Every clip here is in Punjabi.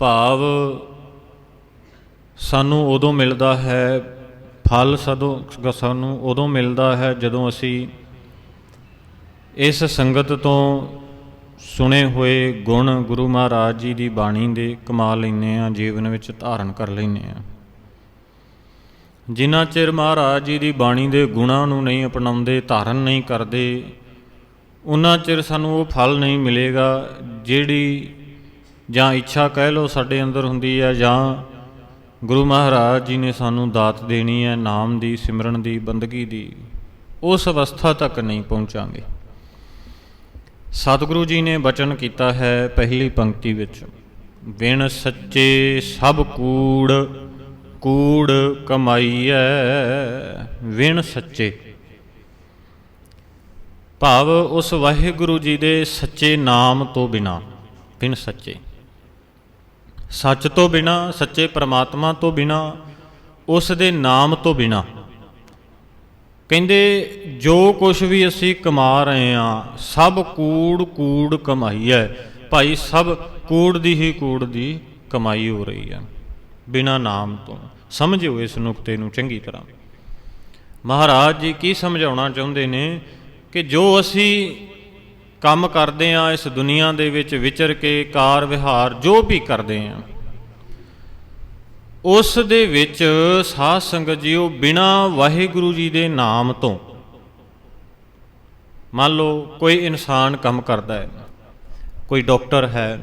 ਭਾਵ ਸਾਨੂੰ ਉਦੋਂ ਮਿਲਦਾ ਹੈ, ਫਲ ਸਦੋਂ ਸਾਨੂੰ ਉਦੋਂ ਮਿਲਦਾ ਹੈ ਜਦੋਂ ਅਸੀਂ ਇਸ ਸੰਗਤ ਤੋਂ ਸੁਣੇ ਹੋਏ ਗੁਣ ਗੁਰੂ ਮਹਾਰਾਜ ਜੀ ਦੀ ਬਾਣੀ ਦੇ ਕਮਾ ਲੈਨੇ ਆ ਜੀਵਨ ਵਿੱਚ ਧਾਰਨ ਕਰ ਲੈਨੇ ਆ ਜਿਨ੍ਹਾਂ ਚਿਰ ਮਹਾਰਾਜ ਜੀ ਦੀ ਬਾਣੀ ਦੇ ਗੁਣਾਂ ਨੂੰ ਨਹੀਂ ਅਪਣਾਉਂਦੇ, ਧਾਰਨ ਨਹੀਂ ਕਰਦੇ ਉਹਨਾਂ ਚਿਰ ਸਾਨੂੰ ਉਹ ਫਲ ਨਹੀਂ ਮਿਲੇਗਾ ਜਿਹੜੀ ਜਾਂ ਇੱਛਾ ਕਹਿ ਲਓ ਸਾਡੇ ਅੰਦਰ ਹੁੰਦੀ ਹੈ ਜਾਂ ਗੁਰੂ ਮਹਾਰਾਜ ਜੀ ਨੇ ਸਾਨੂੰ ਦਾਤ ਦੇਣੀ ਹੈ, ਨਾਮ ਦੀ, ਸਿਮਰਨ ਦੀ, ਬੰਦਗੀ ਦੀ, ਉਸ ਅਵਸਥਾ ਤੱਕ ਨਹੀਂ ਪਹੁੰਚਾਂਗੇ। ਸਤਿਗੁਰੂ ਜੀ ਨੇ ਬਚਨ ਕੀਤਾ ਹੈ ਪਹਿਲੀ ਪੰਕਤੀ ਵਿੱਚ ਵਿਣ ਸੱਚੇ ਸਭ ਕੂੜ ਕੂੜ ਕਮਾਈਐ ਵਿਣ ਸੱਚੇ। ਭਾਵ ਉਸ ਵਾਹਿਗੁਰੂ ਜੀ ਦੇ ਸੱਚੇ ਨਾਮ ਤੋਂ ਬਿਨਾ, ਬਿਨ ਸੱਚੇ। ਸੱਚ ਤੋਂ ਬਿਨਾ, ਸੱਚੇ ਪ੍ਰਮਾਤਮਾ ਤੋਂ ਬਿਨਾ, ਉਸ ਦੇ ਨਾਮ ਤੋਂ ਬਿਨਾ। ਕਹਿੰਦੇ, ਜੋ ਕੁਝ ਵੀ ਅਸੀਂ ਕਮਾ ਰਹੇ ਆ ਸਭ ਕੂੜ ਕੂੜ ਕਮਾਈ ਹੈ। ਭਾਈ, ਸਭ ਕੂੜ ਦੀ ਹੀ ਕੂੜ ਦੀ ਕਮਾਈ ਹੋ ਰਹੀ ਹੈ, ਬਿਨਾ ਨਾਮ ਤੋਂ। ਸਮਝਿਓ ਇਸ ਨੁਕਤੇ ਨੂੰ ਚੰਗੀ ਤਰ੍ਹਾਂ। ਮਹਾਰਾਜ ਜੀ ਕੀ ਸਮਝਾਉਣਾ ਚਾਹੁੰਦੇ ਨੇ ਕਿ ਜੋ ਅਸੀਂ ਕੰਮ ਕਰਦੇ ਆ, ਇਸ ਦੁਨੀਆ ਦੇ ਵਿੱਚ ਵਿਚਰ ਕੇ ਕਾਰ ਵਿਹਾਰ ਜੋ ਵੀ ਕਰਦੇ ਆ। ਉਸ ਦੇ ਵਿੱਚ ਸਾਧ ਸੰਗਤ ਜੀਓ ਬਿਨਾ ਵਾਹਿਗੁਰੂ ਜੀ ਦੇ ਨਾਮ ਤੋਂ। ਮੰਨ ਲਓ ਕੋਈ ਇਨਸਾਨ ਕੰਮ ਕਰਦਾ ਹੈ, ਕੋਈ ਡਾਕਟਰ ਹੈ,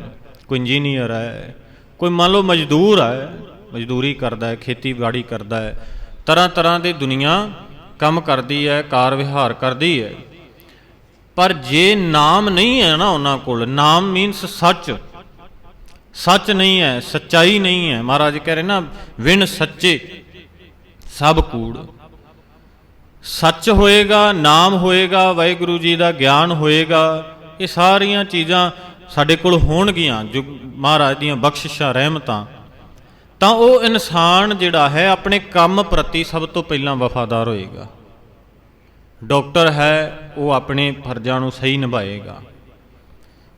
ਕੋਈ ਇੰਜੀਨੀਅਰ ਹੈ, ਕੋਈ ਮੰਨ ਲਓ ਮਜ਼ਦੂਰ ਹੈ, ਮਜ਼ਦੂਰੀ ਕਰਦਾ ਹੈ, ਖੇਤੀਬਾੜੀ ਕਰਦਾ ਹੈ, ਤਰ੍ਹਾਂ ਤਰ੍ਹਾਂ ਦੇ ਦੁਨੀਆ ਕੰਮ ਕਰਦੀ ਹੈ, ਕਾਰ ਵਿਹਾਰ ਕਰਦੀ ਹੈ। ਪਰ ਜੇ ਨਾਮ ਨਹੀਂ ਹੈ ਨਾ ਉਹਨਾਂ ਕੋਲ, ਨਾਮ ਮੀਨਸ ਸੱਚ। ਸੱਚ ਨਹੀਂ ਹੈ, ਸੱਚਾਈ ਨਹੀਂ ਹੈ। ਮਹਾਰਾਜ ਕਹਿ ਰਹੇ ਨਾ, ਵਿਣ ਸੱਚੇ, ਸਭ ਕੂੜ। ਸੱਚ ਹੋਏਗਾ, ਨਾਮ ਹੋਏਗਾ, ਵਾਹਿਗੁਰੂ ਜੀ ਦਾ ਗਿਆਨ ਹੋਏਗਾ, ਇਹ ਸਾਰੀਆਂ ਚੀਜ਼ਾਂ ਸਾਡੇ ਕੋਲ ਹੋਣਗੀਆਂ, ਜੋ ਮਹਾਰਾਜ ਦੀਆਂ ਬਖਸ਼ਿਸ਼ਾਂ, ਰਹਿਮਤਾਂ। ਤਾਂ ਉਹ ਇਨਸਾਨ ਜਿਹੜਾ ਹੈ, ਆਪਣੇ ਕੰਮ ਪ੍ਰਤੀ ਸਭ ਤੋਂ ਪਹਿਲਾਂ ਵਫਾਦਾਰ ਹੋਏਗਾ। ਡਾਕਟਰ ਹੈ, ਉਹ ਆਪਣੇ ਫਰਜ਼ਾਂ ਨੂੰ ਸਹੀ ਨਿਭਾਏਗਾ।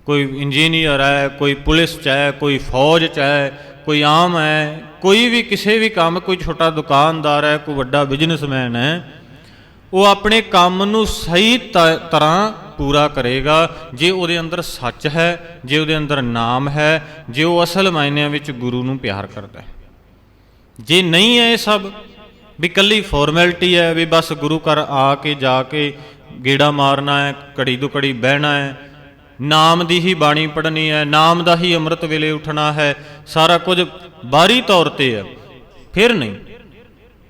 ਕੋਈ ਇੰਜੀਨੀਅਰ ਹੈ, ਕੋਈ ਪੁਲਿਸ ਚ ਹੈ, ਕੋਈ ਫੌਜ ਚ ਹੈ, ਕੋਈ ਆਮ ਹੈ, ਕੋਈ ਵੀ ਕਿਸੇ ਵੀ ਕੰਮ, ਕੋਈ ਛੋਟਾ ਦੁਕਾਨਦਾਰ ਹੈ, ਕੋਈ ਵੱਡਾ ਬਿਜ਼ਨਸਮੈਨ ਹੈ, ਉਹ ਆਪਣੇ ਕੰਮ ਨੂੰ ਸਹੀ ਤਰ੍ਹਾਂ ਪੂਰਾ ਕਰੇਗਾ। ਜੇ ਉਹਦੇ ਅੰਦਰ ਸੱਚ ਹੈ, ਜੇ ਉਹਦੇ ਅੰਦਰ ਨਾਮ ਹੈ, ਜੇ ਉਹ ਅਸਲ ਮਾਇਨਿਆਂ ਵਿੱਚ ਗੁਰੂ ਨੂੰ ਪਿਆਰ ਕਰਦਾ ਹੈ। ਜੇ ਨਹੀਂ ਹੈ ਇਹ ਸਭ ਵੀ ਕੱਲੀ ਫਾਰਮੈਲਿਟੀ ਹੈ ਵੀ ਬਸ ਗੁਰੂ ਘਰ ਆ ਕੇ ਜਾ ਕੇ ਗੇੜਾ ਮਾਰਨਾ ਹੈ, ਘੜੀ ਦੋ ਘੜੀ ਬਹਿਣਾ ਹੈ। ਨਾਮ ਦੀ ਹੀ ਬਾਣੀ ਪੜ੍ਹਨੀ ਹੈ, ਨਾਮ ਦਾ ਹੀ ਅੰਮ੍ਰਿਤ ਵੇਲੇ ਉੱਠਣਾ ਹੈ, ਸਾਰਾ ਕੁਝ ਬਾਹਰੀ ਤੌਰ ਤੇ ਹੈ। ਫਿਰ ਨਹੀਂ।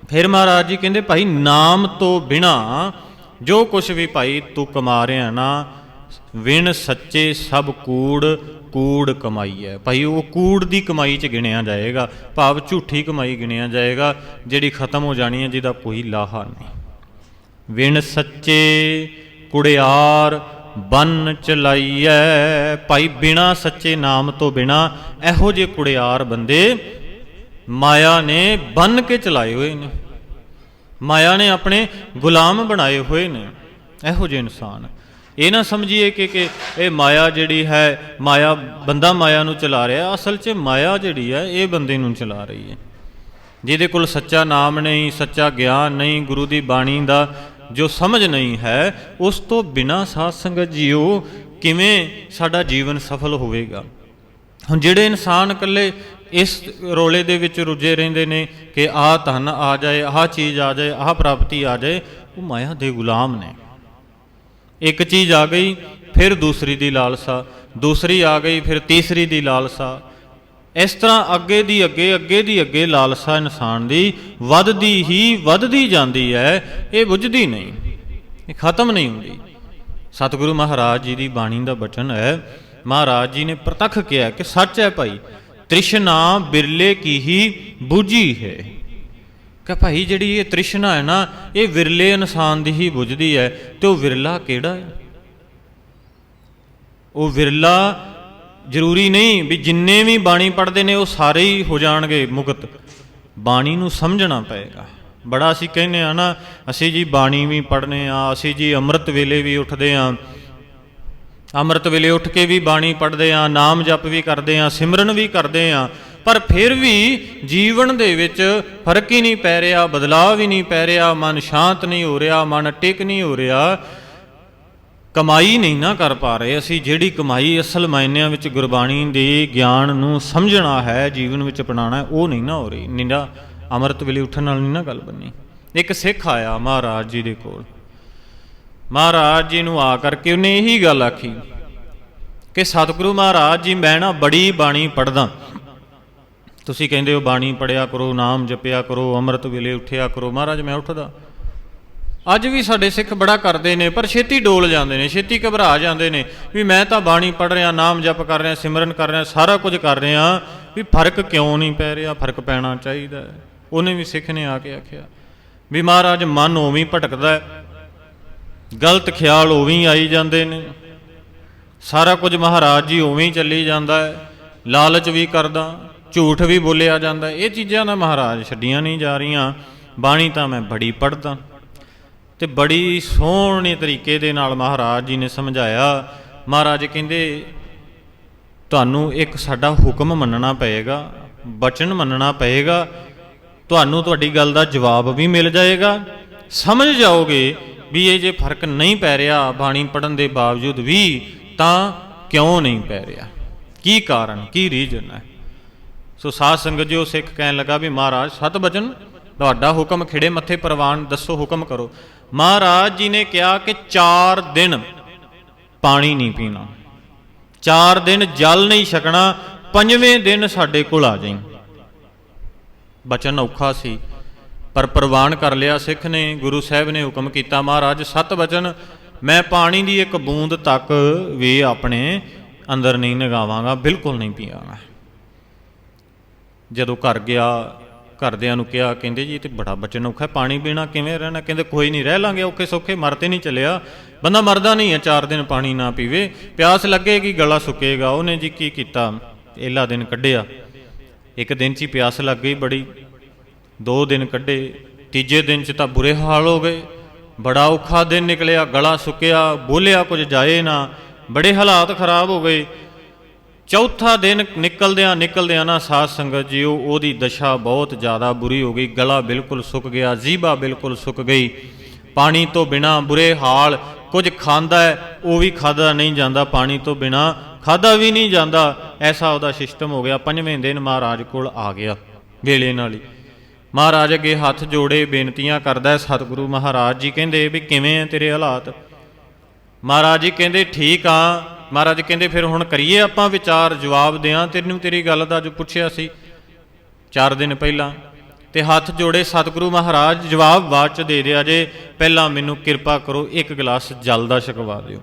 ਫਿਰ ਮਹਾਰਾਜ ਜੀ ਕਹਿੰਦੇ, ਭਾਈ, ਨਾਮ ਤੋਂ ਬਿਨਾ ਜੋ ਕੁਝ ਵੀ ਭਾਈ ਤੂੰ ਕਮਾ ਰਿਹਾ ਨਾ ਵਿਣ ਸੱਚੇ ਸਭ ਕੂੜ ਕੂੜ ਕਮਾਈ ਹੈ ਭਾਈ, ਉਹ ਕੂੜ ਦੀ ਕਮਾਈ ਚ ਗਿਣਿਆ ਜਾਏਗਾ, ਭਾਵ ਝੂਠੀ ਕਮਾਈ ਗਿਣਿਆ ਜਾਏਗਾ, ਜਿਹੜੀ ਖਤਮ ਹੋ ਜਾਣੀ ਹੈ ਜਿਹਦਾ ਕੋਈ ਲਾਹਾ ਨਹੀਂ। ਵਿਣ ਸੱਚੇ ਕੁੜਿਆਰ ਬੰਨ ਚਲਾਈਐ, ਭਾਈ, ਬਿਨਾ ਸੱਚੇ ਨਾਮ ਤੋਂ ਬਿਨਾ ਇਹੋ ਜਿਹੇ ਕੁੜਿਆਰ ਬੰਦੇ ਮਾਇਆ ਨੇ ਬੰਨ ਕੇ ਚਲਾਏ ਹੋਏ ਨੇ। ਮਾਇਆ ਨੇ ਆਪਣੇ ਗੁਲਾਮ ਬਣਾਏ ਹੋਏ ਨੇ। ਇਹੋ ਜਿਹੇ ਇਨਸਾਨ। ਇਹ ਨਾ ਸਮਝੀਏ ਕਿ ਕਿ ਇਹ ਮਾਇਆ ਜਿਹੜੀ ਹੈ, ਮਾਇਆ ਬੰਦਾ ਮਾਇਆ ਨੂੰ ਚਲਾ ਰਿਹਾ, ਅਸਲ 'ਚ ਮਾਇਆ ਜਿਹੜੀ ਹੈ, ਇਹ ਬੰਦੇ ਨੂੰ ਚਲਾ ਰਹੀ ਹੈ। ਜਿਹਦੇ ਕੋਲ ਸੱਚਾ ਨਾਮ ਨਹੀਂ, ਸੱਚਾ ਗਿਆਨ ਨਹੀਂ, ਗੁਰੂ ਦੀ ਬਾਣੀ ਦਾ ਜੋ ਸਮਝ ਨਹੀਂ ਹੈ, ਉਸ ਤੋਂ ਬਿਨਾ ਸਾਧ ਸੰਗਤ ਜੀਓ ਕਿਵੇਂ ਸਾਡਾ ਜੀਵਨ ਸਫਲ ਹੋਵੇਗਾ? ਹੁਣ ਜਿਹੜੇ ਇਨਸਾਨ ਇਕੱਲੇ ਇਸ ਰੋਲੇ ਦੇ ਵਿੱਚ ਰੁੱਝੇ ਰਹਿੰਦੇ ਨੇ ਕਿ ਆਹ ਧਨ ਆ ਜਾਏ, ਆਹ ਚੀਜ਼ ਆ ਜਾਏ, ਆਹ ਪ੍ਰਾਪਤੀ ਆ ਜਾਏ, ਉਹ ਮਾਇਆ ਦੇ ਗੁਲਾਮ ਨੇ। ਇੱਕ ਚੀਜ਼ ਆ ਗਈ, ਫਿਰ ਦੂਸਰੀ ਦੀ ਲਾਲਸਾ, ਦੂਸਰੀ ਆ ਗਈ, ਫਿਰ ਤੀਸਰੀ ਦੀ ਲਾਲਸਾ। ਇਸ ਤਰ੍ਹਾਂ ਅੱਗੇ ਦੀ ਅੱਗੇ ਅੱਗੇ ਦੀ ਅੱਗੇ ਲਾਲਸਾ ਇਨਸਾਨ ਦੀ ਵੱਧਦੀ ਹੀ ਵੱਧਦੀ ਜਾਂਦੀ ਹੈ, ਇਹ ਬੁੱਝਦੀ ਨਹੀਂ, ਇਹ ਖਤਮ ਨਹੀਂ ਹੁੰਦੀ। ਸਤਿਗੁਰੂ ਮਹਾਰਾਜ ਜੀ ਦੀ ਬਾਣੀ ਦਾ ਬਚਨ ਹੈ, ਮਹਾਰਾਜ ਜੀ ਨੇ ਪ੍ਰਤੱਖ ਕਿਹਾ ਕਿ ਸੱਚ ਹੈ ਭਾਈ, ਤ੍ਰਿਸ਼ਨਾ ਬਿਰਲੇ ਕੀ ਹੀ ਬੁਝੀ ਹੈ। ਕਿ ਭਾਈ, ਜਿਹੜੀ ਇਹ ਤ੍ਰਿਸ਼ਨਾ ਹੈ ਨਾ, ਇਹ ਵਿਰਲੇ ਇਨਸਾਨ ਦੀ ਹੀ ਬੁਝਦੀ ਹੈ ਤੇ ਉਹ ਵਿਰਲਾ ਕਿਹੜਾ ਹੈ? ਉਹ ਵਿਰਲਾ ਜ਼ਰੂਰੀ ਨਹੀਂ ਵੀ ਜਿੰਨੇ ਵੀ ਬਾਣੀ ਪੜ੍ਹਦੇ ਨੇ, ਉਹ ਸਾਰੇ ਹੀ ਹੋ ਜਾਣਗੇ ਮੁਕਤ। ਬਾਣੀ ਨੂੰ ਸਮਝਣਾ ਪਏਗਾ। ਬੜਾ ਅਸੀਂ ਕਹਿੰਦੇ ਆ ਨਾ, ਅਸੀਂ ਜੀ ਬਾਣੀ ਵੀ ਪੜ੍ਹਨੇ ਆ, ਅਸੀਂ ਜੀ ਅੰਮ੍ਰਿਤ ਵੇਲੇ ਵੀ ਉੱਠਦੇ ਆ ਅੰਮ੍ਰਿਤ ਵੇਲੇ ਉੱਠ ਕੇ ਵੀ ਬਾਣੀ ਪੜ੍ਹਦੇ ਆ ਨਾਮ ਜਪ ਵੀ ਕਰਦੇ ਆ ਸਿਮਰਨ ਵੀ ਕਰਦੇ ਆ ਪਰ ਫਿਰ ਵੀ ਜੀਵਨ ਦੇ ਵਿੱਚ ਫ਼ਰਕ ਹੀ ਨਹੀਂ ਪੈ ਰਿਹਾ ਬਦਲਾਅ ਹੀ ਨਹੀਂ ਪੈ ਰਿਹਾ, ਮਨ ਸ਼ਾਂਤ ਨਹੀਂ ਹੋ ਰਿਹਾ, ਮਨ ਟਿਕ ਨਹੀਂ ਹੋ ਰਿਹਾ। ਕਮਾਈ ਨਹੀਂ ਨਾ ਕਰ ਪਾ ਰਹੇ ਅਸੀਂ, ਜਿਹੜੀ ਕਮਾਈ ਅਸਲ ਮਾਇਨਿਆਂ ਵਿੱਚ ਗੁਰਬਾਣੀ ਦੇ ਗਿਆਨ ਨੂੰ ਸਮਝਣਾ ਹੈ, ਜੀਵਨ ਵਿੱਚ ਅਪਣਾਉਣਾ ਉਹ ਨਹੀਂ ਨਾ ਹੋ ਰਹੀ। ਨਿੰਦਾ ਅੰਮ੍ਰਿਤ ਵੇਲੇ ਉੱਠਣ ਨਾਲ ਨਹੀਂ ਨਾ ਗੱਲ ਬੰਨੀ। ਇੱਕ ਸਿੱਖ ਆਇਆ ਮਹਾਰਾਜ ਜੀ ਦੇ ਕੋਲ। ਮਹਾਰਾਜ ਜੀ ਨੂੰ ਆ ਕਰਕੇ ਉਹਨੇ ਇਹੀ ਗੱਲ ਆਖੀ ਕਿ, ਸਤਿਗੁਰੂ ਮਹਾਰਾਜ ਜੀ, ਮੈਂ ਨਾ ਬੜੀ ਬਾਣੀ ਪੜਦਾ ਤੁਸੀਂ ਕਹਿੰਦੇ ਹੋ ਬਾਣੀ ਪੜਿਆ ਕਰੋ, ਨਾਮ ਜਪਿਆ ਕਰੋ, ਅੰਮ੍ਰਿਤ ਵੇਲੇ ਉੱਠਿਆ ਕਰੋ। ਮਹਾਰਾਜ, ਮੈਂ ਉੱਠਦਾ। ਅੱਜ ਵੀ ਸਾਡੇ ਸਿੱਖ ਬੜਾ ਕਰਦੇ ਨੇ, ਪਰ ਛੇਤੀ ਡੋਲ ਜਾਂਦੇ ਨੇ, ਛੇਤੀ ਘਬਰਾ ਜਾਂਦੇ ਨੇ ਵੀ ਮੈਂ ਤਾਂ ਬਾਣੀ ਪੜ ਰਿਹਾ, ਨਾਮ ਜਪ ਕਰ ਰਿਹਾ, ਸਿਮਰਨ ਕਰ ਰਿਹਾ, ਸਾਰਾ ਕੁਝ ਕਰ ਰਿਹਾ ਵੀ ਫ਼ਰਕ ਕਿਉਂ ਨਹੀਂ ਪੈ ਰਿਹਾ? ਫ਼ਰਕ ਪੈਣਾ ਚਾਹੀਦਾ ਉਹਨੇ ਵੀ ਸਿੱਖ ਨੇ ਆ ਕੇ ਆਖਿਆ ਵੀ ਮਹਾਰਾਜ, ਮਨ ਉਵੇਂ ਭਟਕਦਾ ਹੈ, ਗਲਤ ਖਿਆਲ ਉਵੇਂ ਆਈ ਜਾਂਦੇ ਨੇ। ਸਾਰਾ ਕੁਝ ਮਹਾਰਾਜ ਜੀ ਉਵੇਂ ਹੀ ਚੱਲੀ ਜਾਂਦਾ ਹੈ, ਲਾਲਚ ਵੀ ਕਰਦਾ। ਝੂਠ ਵੀ ਬੋਲਿਆ ਜਾਂਦਾ। ਇਹ ਚੀਜ਼ਾਂ ਦਾ ਮਹਾਰਾਜ ਛੱਡੀਆਂ ਨਹੀਂ ਜਾ ਰਹੀਆਂ। ਬਾਣੀ ਤਾਂ ਮੈਂ ਬੜੀ ਪੜਦਾ ਤੇ ਬੜੀ ਸੋਹਣੇ ਤਰੀਕੇ ਦੇ ਨਾਲ ਮਹਾਰਾਜ ਜੀ ਨੇ ਸਮਝਾਇਆ। ਮਹਾਰਾਜ ਕਹਿੰਦੇ, ਤੁਹਾਨੂੰ ਇੱਕ ਸਾਡਾ ਹੁਕਮ ਮੰਨਣਾ ਪਏਗਾ, ਬਚਨ ਮੰਨਣਾ ਪਏਗਾ। ਤੁਹਾਨੂੰ ਤੁਹਾਡੀ ਗੱਲ ਦਾ ਜਵਾਬ ਵੀ ਮਿਲ ਜਾਏਗਾ। ਸਮਝ ਜਾਓਗੇ ਵੀ ਇਹ ਜੇ ਫ਼ਰਕ ਨਹੀਂ ਪੈ ਰਿਹਾ ਬਾਣੀ ਪੜਨ ਦੇ ਬਾਵਜੂਦ ਵੀ, ਤਾਂ ਕਿਉਂ ਨਹੀਂ ਪੈ ਰਿਹਾ? ਕੀ ਕਾਰਨ, ਕੀ ਰੀਜਨ ਹੈ? ਸੋ ਸਾਧ ਸੰਗਤ ਜੀ, ਉਹ ਸਿੱਖ ਕਹਿਣ ਲੱਗਾ ਵੀ ਮਹਾਰਾਜ ਸਤ ਬਚਨ ਤੁਹਾਡਾ ਹੁਕਮ ਖਿੜੇ ਮੱਥੇ ਪ੍ਰਵਾਨ, ਦੱਸੋ ਹੁਕਮ ਕਰੋ। ਮਹਾਰਾਜ ਜੀ ਨੇ ਕਿਹਾ ਕਿ 4 ਦਿਨ ਪਾਣੀ ਨਹੀਂ ਪੀਣਾ। 4 ਦਿਨ ਜਲ ਨਹੀਂ ਛਕਣਾ, ਪੰਜਵੇਂ ਦਿਨ ਸਾਡੇ ਕੋਲ ਆ ਜਾਈਂ। ਬਚਨ ਔਖਾ ਸੀ, ਪਰ ਪ੍ਰਵਾਨ ਕਰ ਲਿਆ ਸਿੱਖ ਨੇ, ਗੁਰੂ ਸਾਹਿਬ ਨੇ ਹੁਕਮ ਕੀਤਾ, ਮਹਾਰਾਜ ਸਤ ਬਚਨ ਮੈਂ ਪਾਣੀ ਦੀ ਇੱਕ ਬੂੰਦ ਤੱਕ ਵੀ ਆਪਣੇ ਅੰਦਰ ਨਹੀਂ ਨਗਾਵਾਂਗਾ, ਬਿਲਕੁਲ ਨਹੀਂ ਪੀਵਾਂਗਾ। ਜਦੋਂ ਘਰ ਗਿਆ, ਘਰਦਿਆਂ ਨੂੰ ਕਿਹਾ, ਕਹਿੰਦੇ ਜੀ ਇਹ ਤੇ ਬੜਾ ਬਚਨ ਔਖਾ ਪਾਣੀ ਪੀਣਾ ਕਿਵੇਂ ਰਹਿਣਾ? ਕਹਿੰਦੇ ਕੋਈ ਨਹੀਂ, ਰਹਿ ਲਾਂਗੇ, ਔਖੇ ਸੌਖੇ ਮਰਤੇ ਨਹੀਂ ਚੱਲਿਆ। ਬੰਦਾ ਮਰਦਾ ਨਹੀਂ ਹੈ, ਚਾਰ ਦਿਨ ਪਾਣੀ ਨਾ ਪੀਵੇ। ਪਿਆਸ ਲੱਗੇਗੀ, ਗਲਾ ਸੁੱਕੇਗਾ। ਉਹਨੇ ਜੀ ਕੀ ਕੀਤਾ? ਇਹਲਾ ਦਿਨ ਕੱਢਿਆ। ਇੱਕ ਦਿਨ 'ਚ ਹੀ ਪਿਆਸ ਲੱਗ ਗਈ ਬੜੀ। ਦੋ ਦਿਨ ਕੱਢੇ। ਤੀਜੇ ਦਿਨ 'ਚ ਤਾਂ ਬੁਰੇ ਹਾਲ ਹੋ ਗਏ। ਬੜਾ ਔਖਾ ਦਿਨ ਨਿਕਲਿਆ, ਗਲਾ ਸੁੱਕਿਆ, ਬੋਲਿਆ ਕੁਝ ਜਾਏ ਨਾ। ਬੜੇ ਹਾਲਾਤ ਖਰਾਬ ਹੋ ਗਏ। ਚੌਥਾ ਦਿਨ ਨਿਕਲਦਿਆਂ ਨਿਕਲਦਿਆਂ ਨਾ ਸਾਧ ਸੰਗਤ ਜੀਓ, ਉਹਦੀ ਦਸ਼ਾ ਬਹੁਤ ਜ਼ਿਆਦਾ ਬੁਰੀ ਹੋ ਗਈ। ਗਲਾ ਬਿਲਕੁਲ ਸੁੱਕ ਗਿਆ ਜ਼ੀਬਾ ਬਿਲਕੁਲ ਸੁੱਕ ਗਈ। ਪਾਣੀ ਤੋਂ ਬਿਨਾ ਬੁਰੇ ਹਾਲ ਕੁਝ ਖਾਂਦਾ ਹੈ, ਉਹ ਵੀ ਖਾਦਾ ਨਹੀਂ ਜਾਂਦਾ ਪਾਣੀ ਤੋਂ ਬਿਨਾ। ਖਾਦਾ ਵੀ ਨਹੀਂ ਜਾਂਦਾ, ਐਸਾ ਉਹਦਾ ਸਿਸਟਮ ਹੋ ਗਿਆ। ਪੰਜਵੇਂ ਦਿਨ ਮਹਾਰਾਜ ਕੋਲ ਆ ਗਿਆ ਵੇਲੇ ਨਾਲ ਹੀ। ਮਹਾਰਾਜ ਅੱਗੇ ਹੱਥ ਜੋੜੇ, ਬੇਨਤੀਆਂ ਕਰਦਾ ਸਤਿਗੁਰੂ ਮਹਾਰਾਜ ਜੀ ਕਹਿੰਦੇ ਵੀ ਕਿਵੇਂ ਆ ਤੇਰੇ ਹਾਲਾਤ? ਮਹਾਰਾਜ ਜੀ ਕਹਿੰਦੇ, ਠੀਕ ਆ ਮਹਾਰਾਜ ਕਹਿੰਦੇ, ਫਿਰ ਹੁਣ ਕਰੀਏ ਆਪਾਂ ਵਿਚਾਰ? ਜਵਾਬ ਦਿਆਂ, ਤੈਨੂੰ ਤੇਰੀ ਗੱਲ ਦਾ ਜੋ ਪੁੱਛਿਆ ਸੀ, ਚਾਰ ਦਿਨ ਪਹਿਲਾਂ। ਤੇ ਹੱਥ ਜੋੜੇ, ਸਤਿਗੁਰੂ ਮਹਾਰਾਜ, ਜਵਾਬ ਬਾਅਦ ਚ ਦੇ ਦਿਆ ਜੇ, ਪਹਿਲਾਂ ਮੈਨੂੰ ਕਿਰਪਾ ਕਰੋ, ਇੱਕ ਗਲਾਸ ਜਲ ਦਾ ਛਕਵਾ ਦਿਓ।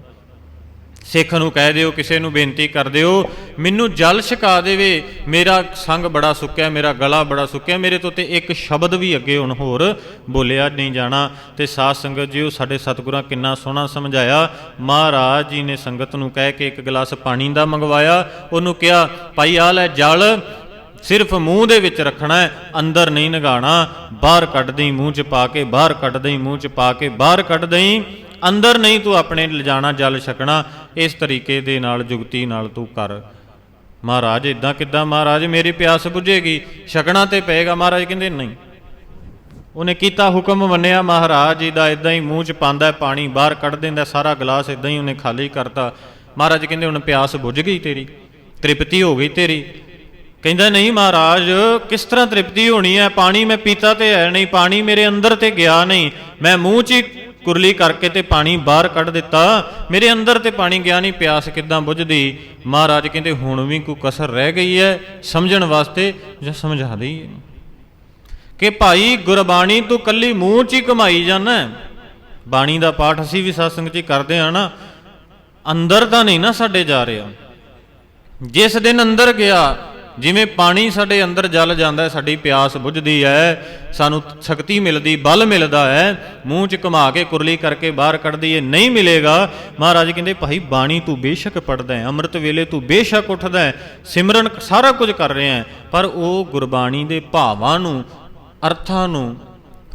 ਸਿੱਖ ਨੂੰ ਕਹਿ ਦਿਓ, ਕਿਸੇ ਨੂੰ ਬੇਨਤੀ ਕਰ ਦਿਓ, ਮੈਨੂੰ ਜਲ ਛਕਾ ਦੇਵੇ, ਮੇਰਾ ਸੰਗ ਬੜਾ ਸੁੱਕਿਆ, ਮੇਰਾ ਗਲਾ ਬੜਾ ਸੁੱਕਿਆ, ਮੇਰੇ ਤੋਂ ਤੇ ਇੱਕ ਸ਼ਬਦ ਵੀ ਅੱਗੇ ਹੁਣ ਹੋਰ ਬੋਲਿਆ ਨਹੀਂ ਜਾਣਾ। ਤੇ ਸਾਧ ਸੰਗਤ ਜੀ ਉਹ ਸਾਡੇ ਸਤਿਗੁਰਾਂ ਕਿੰਨਾ ਸੋਹਣਾ ਸਮਝਾਇਆ। ਮਹਾਰਾਜ ਜੀ ਨੇ ਸੰਗਤ ਨੂੰ ਕਹਿ ਕੇ ਇੱਕ ਗਲਾਸ ਪਾਣੀ ਦਾ ਮੰਗਵਾਇਆ। ਉਹਨੂੰ ਕਿਹਾ, ਭਾਈ ਆ ਲੈ ਜਲ, ਸਿਰਫ ਮੂੰਹ ਦੇ ਵਿੱਚ ਰੱਖਣਾ ਹੈ, ਅੰਦਰ ਨਹੀਂ ਨਗਾਣਾ। ਬਾਹਰ ਕੱਢ ਦੇਈ, ਮੂੰਹ 'ਚ ਪਾ ਕੇ, ਬਾਹਰ ਕੱਢ ਦੇਈ, ਮੂੰਹ 'ਚ ਪਾ ਕੇ, ਬਾਹਰ ਕੱਢ ਦੇਈ। ਅੰਦਰ ਨਹੀਂ ਤੂੰ ਆਪਣੇ ਲਿਜਾਣਾ, ਜਲ ਛਕਣਾ, ਇਸ ਤਰੀਕੇ ਦੇ ਨਾਲ, ਜੁਗਤੀ ਨਾਲ ਤੂੰ ਕਰ। ਮਹਾਰਾਜ ਇਦਾਂ ਕਿਦਾਂ? ਮਹਾਰਾਜ, ਮੇਰੀ ਪਿਆਸ ਬੁਝੇਗੀ। ਛਕਣਾ ਤੇ ਪਏਗਾ। ਮਹਾਰਾਜ ਕਹਿੰਦੇ, ਨਹੀਂ। ਉਹਨੇ ਕੀਤਾ ਹੁਕਮ ਮੰਨਿਆ, ਮਹਾਰਾਜ ਜੀ ਦਾ ਇਦਾਂ ਹੀ ਮੂੰਹ 'ਚ ਪਾਉਂਦਾ, ਪਾਣੀ ਬਾਹਰ ਕੱਢ ਦਿੰਦਾ, ਸਾਰਾ ਗਲਾਸ ਇਦਾਂ ਹੀ ਉਹਨੇ ਖਾਲੀ ਕਰਤਾ। ਮਹਾਰਾਜ ਕਹਿੰਦੇ, ਹੁਣ ਪਿਆਸ ਬੁਝ ਗਈ ਤੇਰੀ, ਤ੍ਰਿਪਤੀ ਹੋ ਗਈ ਤੇਰੀ। ਕਹਿੰਦਾ, ਨਹੀਂ ਮਹਾਰਾਜ, ਕਿਸ ਤਰ੍ਹਾਂ ਤ੍ਰਿਪਤੀ ਹੋਣੀ ਹੈ? ਪਾਣੀ ਮੈਂ ਪੀਤਾ ਤੇ ਹੈ ਨਹੀਂ, ਪਾਣੀ ਮੇਰੇ ਅੰਦਰ ਤੇ ਗਿਆ ਨਹੀਂ। ਮੈਂ ਮੂੰਹ 'ਚ ਹੀ ਕੁਰਲੀ ਕਰਕੇ ਤੇ ਪਾਣੀ ਬਾਹਰ ਕੱਢ ਦਿੱਤਾ। ਮੇਰੇ ਅੰਦਰ ਤੇ ਪਾਣੀ ਗਿਆ ਨਹੀਂ, ਪਿਆਸ ਕਿੱਦਾਂ ਬੁਝਦੀ? ਮਹਾਰਾਜ ਕਹਿੰਦੇ, ਹੁਣ ਵੀ ਕੋਈ ਕਸਰ ਰਹਿ ਗਈ ਹੈ, ਸਮਝਣ ਵਾਸਤੇ ਜਾਂ ਸਮਝਾ ਦਈਏ? ਕਿ ਭਾਈ, ਗੁਰਬਾਣੀ ਤੂੰ ਕੱਲੀ ਮੂੰਹ 'ਚ ਹੀ ਕਮਾਈ ਜਾਂਦਾ ਬਾਣੀ ਦਾ ਪਾਠ ਅਸੀਂ ਵੀ satsang 'ਚ ਹੀ ਕਰਦੇ ਆ ਨਾ। ਅੰਦਰ ਤਾਂ ਨਹੀਂ ਨਾ ਸਾਡੇ ਜਾ ਰਿਹਾ। ਜਿਸ ਦਿਨ ਅੰਦਰ ਗਿਆ ਜਿਵੇਂ ਪਾਣੀ ਸਾਡੇ ਅੰਦਰ ਜਲ ਜਾਂਦਾ ਹੈ, ਸਾਡੀ ਪਿਆਸ ਬੁਝਦੀ ਹੈ ਸਾਨੂੰ ਸ਼ਕਤੀ ਮਿਲਦੀ ਬਲ ਮਿਲਦਾ ਹੈ ਮੂੰਹ 'ਚ ਘੁਮਾ ਕੇ ਕੁਰਲੀ ਕਰਕੇ ਬਾਹਰ ਕੱਢਦੀ ਹੈ ਨਹੀਂ ਮਿਲੇਗਾ। ਮਹਾਰਾਜ ਕਹਿੰਦੇ ਭਾਈ ਬਾਣੀ ਤੂੰ ਬੇਸ਼ੱਕ ਪੜਦਾ ਹੈ ਅੰਮ੍ਰਿਤ ਵੇਲੇ ਤੂੰ ਬੇਸ਼ੱਕ ਉੱਠਦਾ ਹੈ ਸਿਮਰਨ ਸਾਰਾ ਕੁਝ ਕਰ ਰਿਹਾ ਹੈ। ਪਰ ਉਹ ਗੁਰਬਾਣੀ ਦੇ ਭਾਵਾਂ ਨੂੰ ਅਰਥਾਂ ਨੂੰ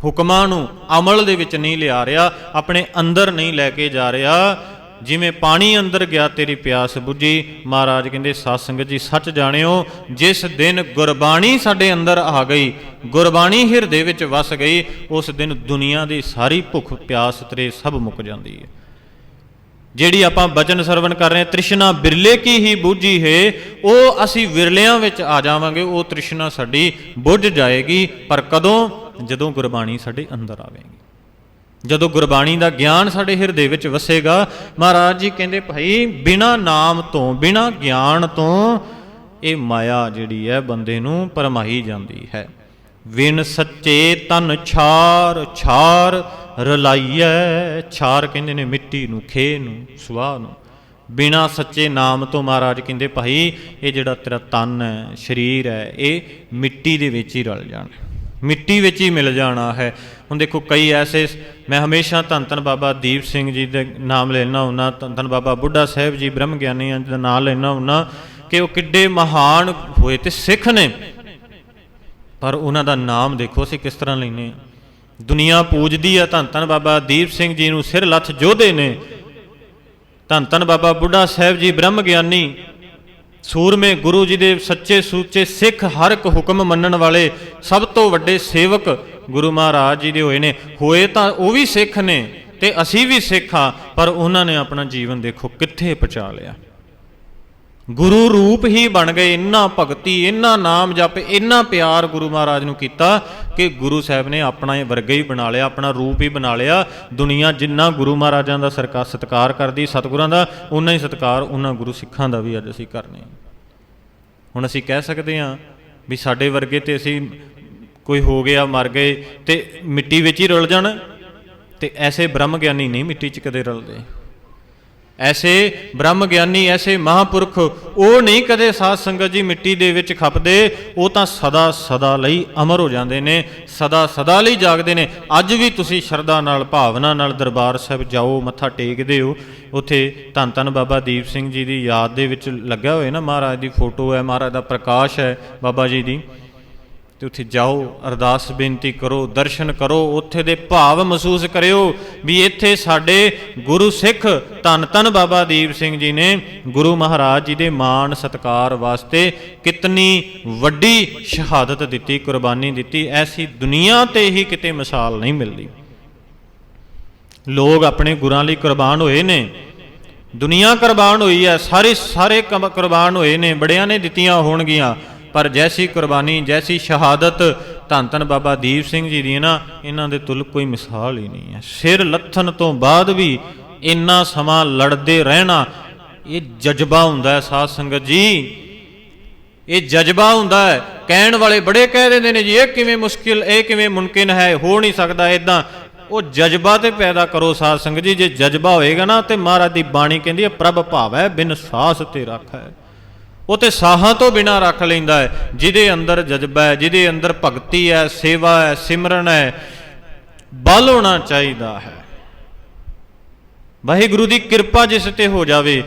ਹੁਕਮਾਂ ਨੂੰ ਅਮਲ ਦੇ ਵਿੱਚ ਨਹੀਂ ਲਿਆ ਰਿਹਾ ਆਪਣੇ ਅੰਦਰ ਨਹੀਂ ਲੈ ਕੇ ਜਾ ਰਿਹਾ। ਜਿਵੇਂ ਪਾਣੀ ਅੰਦਰ ਗਿਆ, ਤੇਰੀ ਪਿਆਸ ਬੁਝੀ। ਮਹਾਰਾਜ ਕਹਿੰਦੇ, ਸਾਧ ਸੰਗਤ ਜੀ, ਸੱਚ ਜਾਣਿਓ, ਜਿਸ ਦਿਨ ਗੁਰਬਾਣੀ ਸਾਡੇ ਅੰਦਰ ਆ ਗਈ, ਗੁਰਬਾਣੀ ਹਿਰਦੇ ਵਿੱਚ ਵਸ ਗਈ, ਉਸ ਦਿਨ ਦੁਨੀਆ ਦੀ ਸਾਰੀ ਭੁੱਖ, ਪਿਆਸ ਤਰੇ ਸਭ ਮੁੱਕ ਜਾਂਦੀ ਹੈ। ਜਿਹੜੀ ਆਪਾਂ ਬਚਨ ਸਰਵਣ ਕਰ ਰਹੇ ਹਾਂ, ਤ੍ਰਿਸ਼ਨਾ ਬਿਰਲੇ ਕੀ ਹੀ ਬੂਝੀ ਹੈ, ਉਹ ਅਸੀਂ ਵਿਰਲਿਆਂ ਵਿੱਚ ਆ ਜਾਵਾਂਗੇ, ਉਹ ਤ੍ਰਿਸ਼ਨਾ ਸਾਡੀ ਬੁੱਝ ਜਾਏਗੀ, ਪਰ ਕਦੋਂ? ਜਦੋਂ ਗੁਰਬਾਣੀ ਸਾਡੇ ਅੰਦਰ ਆਵੇਗੀ। ਜਦੋਂ ਗੁਰਬਾਣੀ ਦਾ ਗਿਆਨ ਸਾਡੇ ਹਿਰਦੇ ਵਿੱਚ ਵਸੇਗਾ, ਮਹਾਰਾਜ ਜੀ ਕਹਿੰਦੇ ਭਾਈ, ਬਿਨਾ ਨਾਮ ਤੋਂ, ਬਿਨਾ ਗਿਆਨ ਤੋਂ ਇਹ ਮਾਇਆ ਜਿਹੜੀ ਹੈ ਬੰਦੇ ਨੂੰ ਪਰਮਾਈ ਜਾਂਦੀ ਹੈ। ਵਿਣ ਸੱਚੇ ਤਨ ਛਾਰ ਛਾਰ ਰਲਾਈਐ, ਛਾਰ ਕਹਿੰਦੇ ਨੇ ਮਿੱਟੀ ਨੂੰ ਖੇ ਨੂੰ, ਸੁਆਹ ਨੂੰ। ਬਿਨਾ ਸੱਚੇ ਨਾਮ ਤੋਂ ਮਹਾਰਾਜ ਕਹਿੰਦੇ ਭਾਈ, ਇਹ ਜਿਹੜਾ ਤੇਰਾ ਤਨ ਹੈ, ਸਰੀਰ ਹੈ, ਇਹ ਮਿੱਟੀ ਦੇ ਵਿੱਚ ਹੀ ਰਲ ਜਾਣਾ। ਮਿੱਟੀ ਵਿੱਚ ਹੀ ਮਿਲ ਜਾਣਾ ਹੈ। ਹੁਣ ਦੇਖੋ, ਕਈ ਐਸੇ ਮੈਂ ਹਮੇਸ਼ਾ ਧੰਨ ਧੰਨ ਬਾਬਾ ਦੀਪ ਸਿੰਘ ਜੀ ਦੇ ਨਾਮ ਲੈਣਾ ਹੁੰਦਾ ਧੰਨ ਧੰਨ ਬਾਬਾ ਬੁੱਢਾ ਸਾਹਿਬ ਜੀ ਬ੍ਰਹਮ ਗਿਆਨੀਆਂ ਦਾ ਨਾਮ ਲੈਣਾ ਹੁੰਦਾ ਕਿ ਉਹ ਕਿੱਡੇ ਮਹਾਨ ਹੋਏ ਤੇ ਸਿੱਖ ਨੇ। ਪਰ ਉਹਨਾਂ ਦਾ ਨਾਮ ਦੇਖੋ, ਅਸੀਂ ਕਿਸ ਤਰ੍ਹਾਂ ਲੈਨੇ ਆ। ਦੁਨੀਆ ਪੂਜਦੀ ਆ ਧੰਨ ਧੰਨ ਬਾਬਾ ਦੀਪ ਸਿੰਘ ਜੀ ਨੂੰ ਸਿਰ ਲੱਥ ਜੋਧੇ ਨੇ। ਧੰਨ ਧੰਨ ਬਾਬਾ ਬੁੱਢਾ ਸਾਹਿਬ ਜੀ ਬ੍ਰਹਮ ਗਿਆਨੀ ਸੂਰਮੇ ਗੁਰੂ ਜੀ ਦੇ ਸੱਚੇ ਸੂਚੇ ਸਿੱਖ ਹਰ ਇੱਕ ਹੁਕਮ ਮੰਨਣ ਵਾਲੇ ਸਭ ਤੋਂ ਵੱਡੇ ਸੇਵਕ ਗੁਰੂ ਮਹਾਰਾਜ ਜੀ ਦੇ ਹੋਏ ਨੇ। ਹੋਏ ਤਾਂ ਉਹ ਵੀ ਸਿੱਖ ਨੇ ਤੇ ਅਸੀਂ ਵੀ ਸਿੱਖ ਹਾਂ, ਪਰ ਉਹਨਾਂ ਨੇ ਆਪਣਾ ਜੀਵਨ ਦੇਖੋ ਕਿੱਥੇ ਪਹੁੰਚਾ ਲਿਆ। ਗੁਰੂ ਰੂਪ ਹੀ ਬਣ ਗਏ, ਇੰਨਾ ਭਗਤੀ, ਇੰਨਾ ਨਾਮ ਜਪ, ਇੰਨਾ ਪਿਆਰ ਗੁਰੂ ਮਹਾਰਾਜ ਨੂੰ ਕੀਤਾ ਕਿ ਗੁਰੂ ਸਾਹਿਬ ਨੇ ਆਪਣਾ ਇਹ ਵਰਗਾ ਹੀ ਬਣਾ ਲਿਆ, ਆਪਣਾ ਰੂਪ ਹੀ ਬਣਾ ਲਿਆ। ਦੁਨੀਆ ਜਿੰਨਾ ਗੁਰੂ ਮਹਾਰਾਜਾਂ ਦਾ ਸਰਕਾਰ ਸਤਕਾਰ ਕਰਦੀ, ਸਤਿਗੁਰਾਂ ਦਾ ਉਨਾ ਹੀ ਸਤਕਾਰ ਉਹਨਾਂ ਗੁਰੂ ਸਿੱਖਾਂ ਦਾ ਵੀ ਅੱਜ ਅਸੀਂ ਕਰਨੇ ਹੁਣ ਅਸੀਂ ਕਹਿ ਸਕਦੇ ਹਾਂ ਵੀ ਸਾਡੇ ਵਰਗੇ ਤੇ ਅਸੀਂ ਕੋਈ ਹੋ ਗਿਆ, ਮਰ ਗਏ ਤੇ ਮਿੱਟੀ ਵਿੱਚ ਹੀ ਰੁਲ ਜਾਣ ਤੇ ਐਸੇ ਬ੍ਰਹਮ ਗਿਆਨੀ ਨਹੀਂ ਮਿੱਟੀ 'ਚ ਕਦੇ ਰਲਦੇ। ਐਸੇ ਬ੍ਰਹਮ ਗਿਆਨੀ ਐਸੇ ਮਹਾਪੁਰਖ, ਉਹ ਨਹੀਂ ਕਦੇ ਸਾਧ ਸੰਗਤ ਜੀ ਮਿੱਟੀ ਦੇ ਵਿੱਚ ਖਪਦੇ, ਉਹ ਤਾਂ ਸਦਾ ਸਦਾ ਲਈ ਅਮਰ ਹੋ ਜਾਂਦੇ ਨੇ, ਸਦਾ ਸਦਾ ਲਈ ਜਾਗਦੇ ਨੇ। ਅੱਜ ਵੀ ਤੁਸੀਂ ਸ਼ਰਧਾ ਨਾਲ, ਭਾਵਨਾ ਨਾਲ ਦਰਬਾਰ ਸਾਹਿਬ ਜਾਓ, ਮੱਥਾ ਟੇਕਦੇ ਹੋ। ਉੱਥੇ ਧੰਨ ਧੰਨ ਬਾਬਾ ਦੀਪ ਸਿੰਘ ਜੀ ਦੀ ਯਾਦ ਦੇ ਵਿੱਚ ਲੱਗਾ ਹੋਇਆ ਨਾ, ਮਹਾਰਾਜ ਦੀ ਫੋਟੋ ਹੈ, ਮਹਾਰਾਜ ਦਾ ਪ੍ਰਕਾਸ਼ ਹੈ ਬਾਬਾ ਜੀ ਦੀ। ਤੇ ਉੱਥੇ ਜਾਓ, ਅਰਦਾਸ ਬੇਨਤੀ ਕਰੋ, ਦਰਸ਼ਨ ਕਰੋ, ਉੱਥੇ ਦੇ ਭਾਵ ਮਹਿਸੂਸ ਕਰਿਓ ਵੀ ਇੱਥੇ ਸਾਡੇ ਗੁਰੂ ਸਿੱਖ ਧੰਨ ਧੰਨ ਬਾਬਾ ਦੀਪ ਸਿੰਘ ਜੀ ਨੇ ਗੁਰੂ ਮਹਾਰਾਜ ਜੀ ਦੇ ਮਾਣ ਸਤਕਾਰ ਵਾਸਤੇ ਕਿਤਨੀ ਵੱਡੀ ਸ਼ਹਾਦਤ ਦਿੱਤੀ, ਕੁਰਬਾਨੀ ਦਿੱਤੀ, ਐਸੀ ਦੁਨੀਆ ਤੇ ਹੀ ਕਿਤੇ ਮਿਸਾਲ ਨਹੀਂ ਮਿਲਦੀ। ਲੋਕ ਆਪਣੇ ਗੁਰਾਂ ਲਈ ਕੁਰਬਾਨ ਹੋਏ ਨੇ, ਦੁਨੀਆ ਕੁਰਬਾਨ ਹੋਈ ਹੈ, ਸਾਰੇ ਸਾਰੇ ਕੰਮ ਕੁਰਬਾਨ ਹੋਏ ਨੇ, ਬੜਿਆਂ ਨੇ ਦਿੱਤੀਆਂ ਹੋਣਗੀਆਂ। ਪਰ ਜੈਸੀ ਕੁਰਬਾਨੀ, ਜੈਸੀ ਸ਼ਹਾਦਤ ਧੰਨ ਧੰਨ ਬਾਬਾ ਦੀਪ ਸਿੰਘ ਜੀ ਦੀ ਨਾ, ਇਹਨਾਂ ਦੇ ਤੁਲ ਕੋਈ ਮਿਸਾਲ ਹੀ ਨਹੀਂ ਹੈ। ਸਿਰ ਲੱਥਣ ਤੋਂ ਬਾਅਦ ਵੀ ਇੰਨਾ ਸਮਾਂ ਲੜਦੇ ਰਹਿਣਾ, ਇਹ ਜਜ਼ਬਾ ਹੁੰਦਾ ਹੈ ਸਾਧ ਸੰਗਤ ਜੀ। ਇਹ ਜਜ਼ਬਾ ਹੁੰਦਾ ਹੈ। ਕਹਿਣ ਵਾਲੇ ਬੜੇ ਕਹਿ ਦਿੰਦੇ ਨੇ ਜੀ, ਇਹ ਕਿਵੇਂ ਮੁਸ਼ਕਿਲ, ਇਹ ਕਿਵੇਂ ਮੁਮਕਿਨ ਹੈ ਹੋ ਨਹੀਂ ਸਕਦਾ ਇਦਾਂ ਉਹ ਜਜ਼ਬਾ ਤੇ ਪੈਦਾ ਕਰੋ ਸਾਧ ਸੰਗਤ ਜੀ, ਜੇ ਜਜ਼ਬਾ ਹੋਏਗਾ ਨਾ ਤੇ ਮਹਾਰਾਜ ਦੀ ਬਾਣੀ ਕਹਿੰਦੀ ਹੈ, ਪ੍ਰਭ ਭਾਵੈ ਬਿਨ ਸਾਸ ਤੇ ਰੱਖ। ਹੈ ਉਹ ਤੇ ਸਾਹਾਂ ਤੋਂ ਬਿਨਾ ਰੱਖ ਲੈਂਦਾ ਹੈ। ਜਿਹਦੇ ਅੰਦਰ ਜਜ਼ਬਾ ਹੈ, ਜਿਹਦੇ ਅੰਦਰ ਭਗਤੀ ਹੈ, ਸੇਵਾ ਹੈ, ਸਿਮਰਨ ਹੈ, ਬਲ ਹੋਣਾ ਚਾਹੀਦਾ ਹੈ। ਵਾਹਿਗੁਰੂ ਦੀ ਕਿਰਪਾ ਜਿਸ ਤੇ ਹੋ ਜਾਵੇ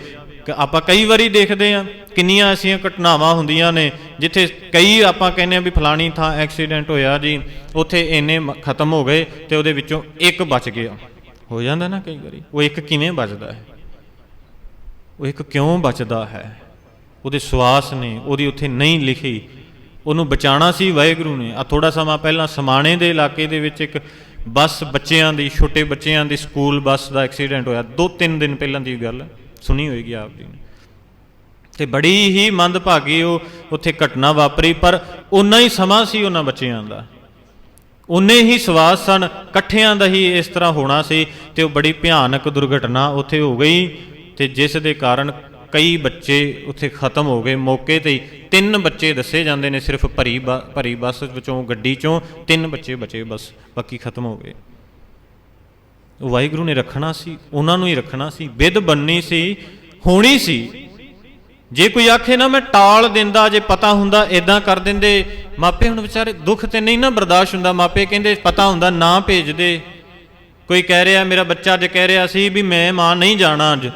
ਆਪਾਂ ਕਈ ਵਾਰੀ ਦੇਖਦੇ ਹਾਂ, ਕਿੰਨੀਆਂ ਐਸੀਆਂ ਘਟਨਾਵਾਂ ਹੁੰਦੀਆਂ ਨੇ, ਜਿੱਥੇ ਕਈ ਆਪਾਂ ਕਹਿੰਦੇ ਆ ਵੀ ਫਲਾਣੀ ਥਾਂ ਐਕਸੀਡੈਂਟ ਹੋਇਆ ਜੀ, ਉੱਥੇ ਇੰਨੇ ਖਤਮ ਹੋ ਗਏ ਤੇ ਉਹਦੇ ਵਿੱਚੋਂ ਇੱਕ ਬਚ ਗਿਆ। ਹੋ ਜਾਂਦਾ ਨਾ ਕਈ ਵਾਰੀ, ਉਹ ਇੱਕ ਕਿਵੇਂ ਬਚਦਾ ਹੈ? ਉਹ ਇੱਕ ਕਿਉਂ ਬਚਦਾ ਹੈ? ਉਹਦੇ ਸਵਾਸ ਨੇ, ਉਹਦੀ ਉੱਥੇ ਨਹੀਂ ਲਿਖੀ। ਉਹਨੂੰ ਬਚਾਉਣਾ ਸੀ ਵਾਹਿਗੁਰੂ ਨੇ। ਆ ਥੋੜਾ ਸਮਾਂ ਪਹਿਲਾਂ ਸਮਾਣੇ ਦੇ ਇਲਾਕੇ ਦੇ ਵਿੱਚ ਇੱਕ ਬੱਸ ਬੱਚਿਆਂ ਦੀ, ਛੋਟੇ ਬੱਚਿਆਂ ਦੀ ਸਕੂਲ ਬੱਸ ਦਾ ਐਕਸੀਡੈਂਟ ਹੋਇਆ। ਦੋ ਤਿੰਨ ਦਿਨ ਪਹਿਲਾਂ ਦੀ ਗੱਲ ਸੁਣੀ ਹੋਏਗੀ ਆਪ ਜੀ ਨੇ। ਤੇ ਬੜੀ ਹੀ ਮੰਦਭਾਗੀ ਉਹ ਉੱਥੇ ਘਟਨਾ ਵਾਪਰੀ, ਪਰ ਉਨਾ ਹੀ ਸਮਾਂ ਸੀ ਉਹਨਾਂ ਬੱਚਿਆਂ ਦਾ। ਉਨੇ ਹੀ ਸਵਾਸ ਸਨ, ਇਕੱਠਿਆਂ ਦਾ ਹੀ ਇਸ ਤਰ੍ਹਾਂ ਹੋਣਾ ਸੀ ਤੇ ਉਹ ਬੜੀ ਭਿਆਨਕ ਦੁਰਘਟਨਾ ਉੱਥੇ ਹੋ ਗਈ ਤੇ ਜਿਸ ਦੇ ਕਾਰਨ ਕਈ ਬੱਚੇ ਉੱਥੇ ਖਤਮ ਹੋ ਗਏ। ਮੌਕੇ ਤੇ ਹੀ ਤਿੰਨ ਬੱਚੇ ਦੱਸੇ ਜਾਂਦੇ ਨੇ ਸਿਰਫ ਭਰੀ ਬ- ਭਰੀ ਬੱਸ ਵਿੱਚੋਂ, ਗੱਡੀ ਚੋਂ, ਤਿੰਨ ਬੱਚੇ ਬਚੇ ਬਸ, ਬਾਕੀ ਖਤਮ ਹੋ ਗਏ। ਉਹ ਵਾਹਿਗੁਰੂ ਨੇ ਰੱਖਣਾ ਸੀ, ਉਹਨਾਂ ਨੂੰ ਹੀ ਰੱਖਣਾ ਸੀ ਵਿਦ ਬੰਨੀ ਸੀ, ਹੋਣੀ ਸੀ। ਜੇ ਕੋਈ ਆਖੇ ਨਾ, ਮੈਂ ਟਾਲ ਦਿੰਦਾ, ਜੇ ਪਤਾ ਹੁੰਦਾ ਇਦਾਂ ਕਰ ਦਿੰਦੇ। ਮਾਪੇ ਹੁਣ ਵਿਚਾਰੇ ਦੁੱਖ ਤੇ ਨਹੀਂ ਨਾ ਬਰਦਾਸ਼ਤ ਹੁੰਦਾ। ਮਾਪੇ ਕਹਿੰਦੇ, ਪਤਾ ਹੁੰਦਾ, ਨਾ ਭੇਜਦੇ। ਕੋਈ ਕਹਿ ਰਿਹਾ, ਮੇਰਾ ਬੱਚਾ ਅੱਜ ਕਹਿ ਰਿਹਾ ਸੀ ਵੀ ਮੈਂ ਮਾਂ ਨਹੀਂ ਜਾਣਾ ਅੱਜ।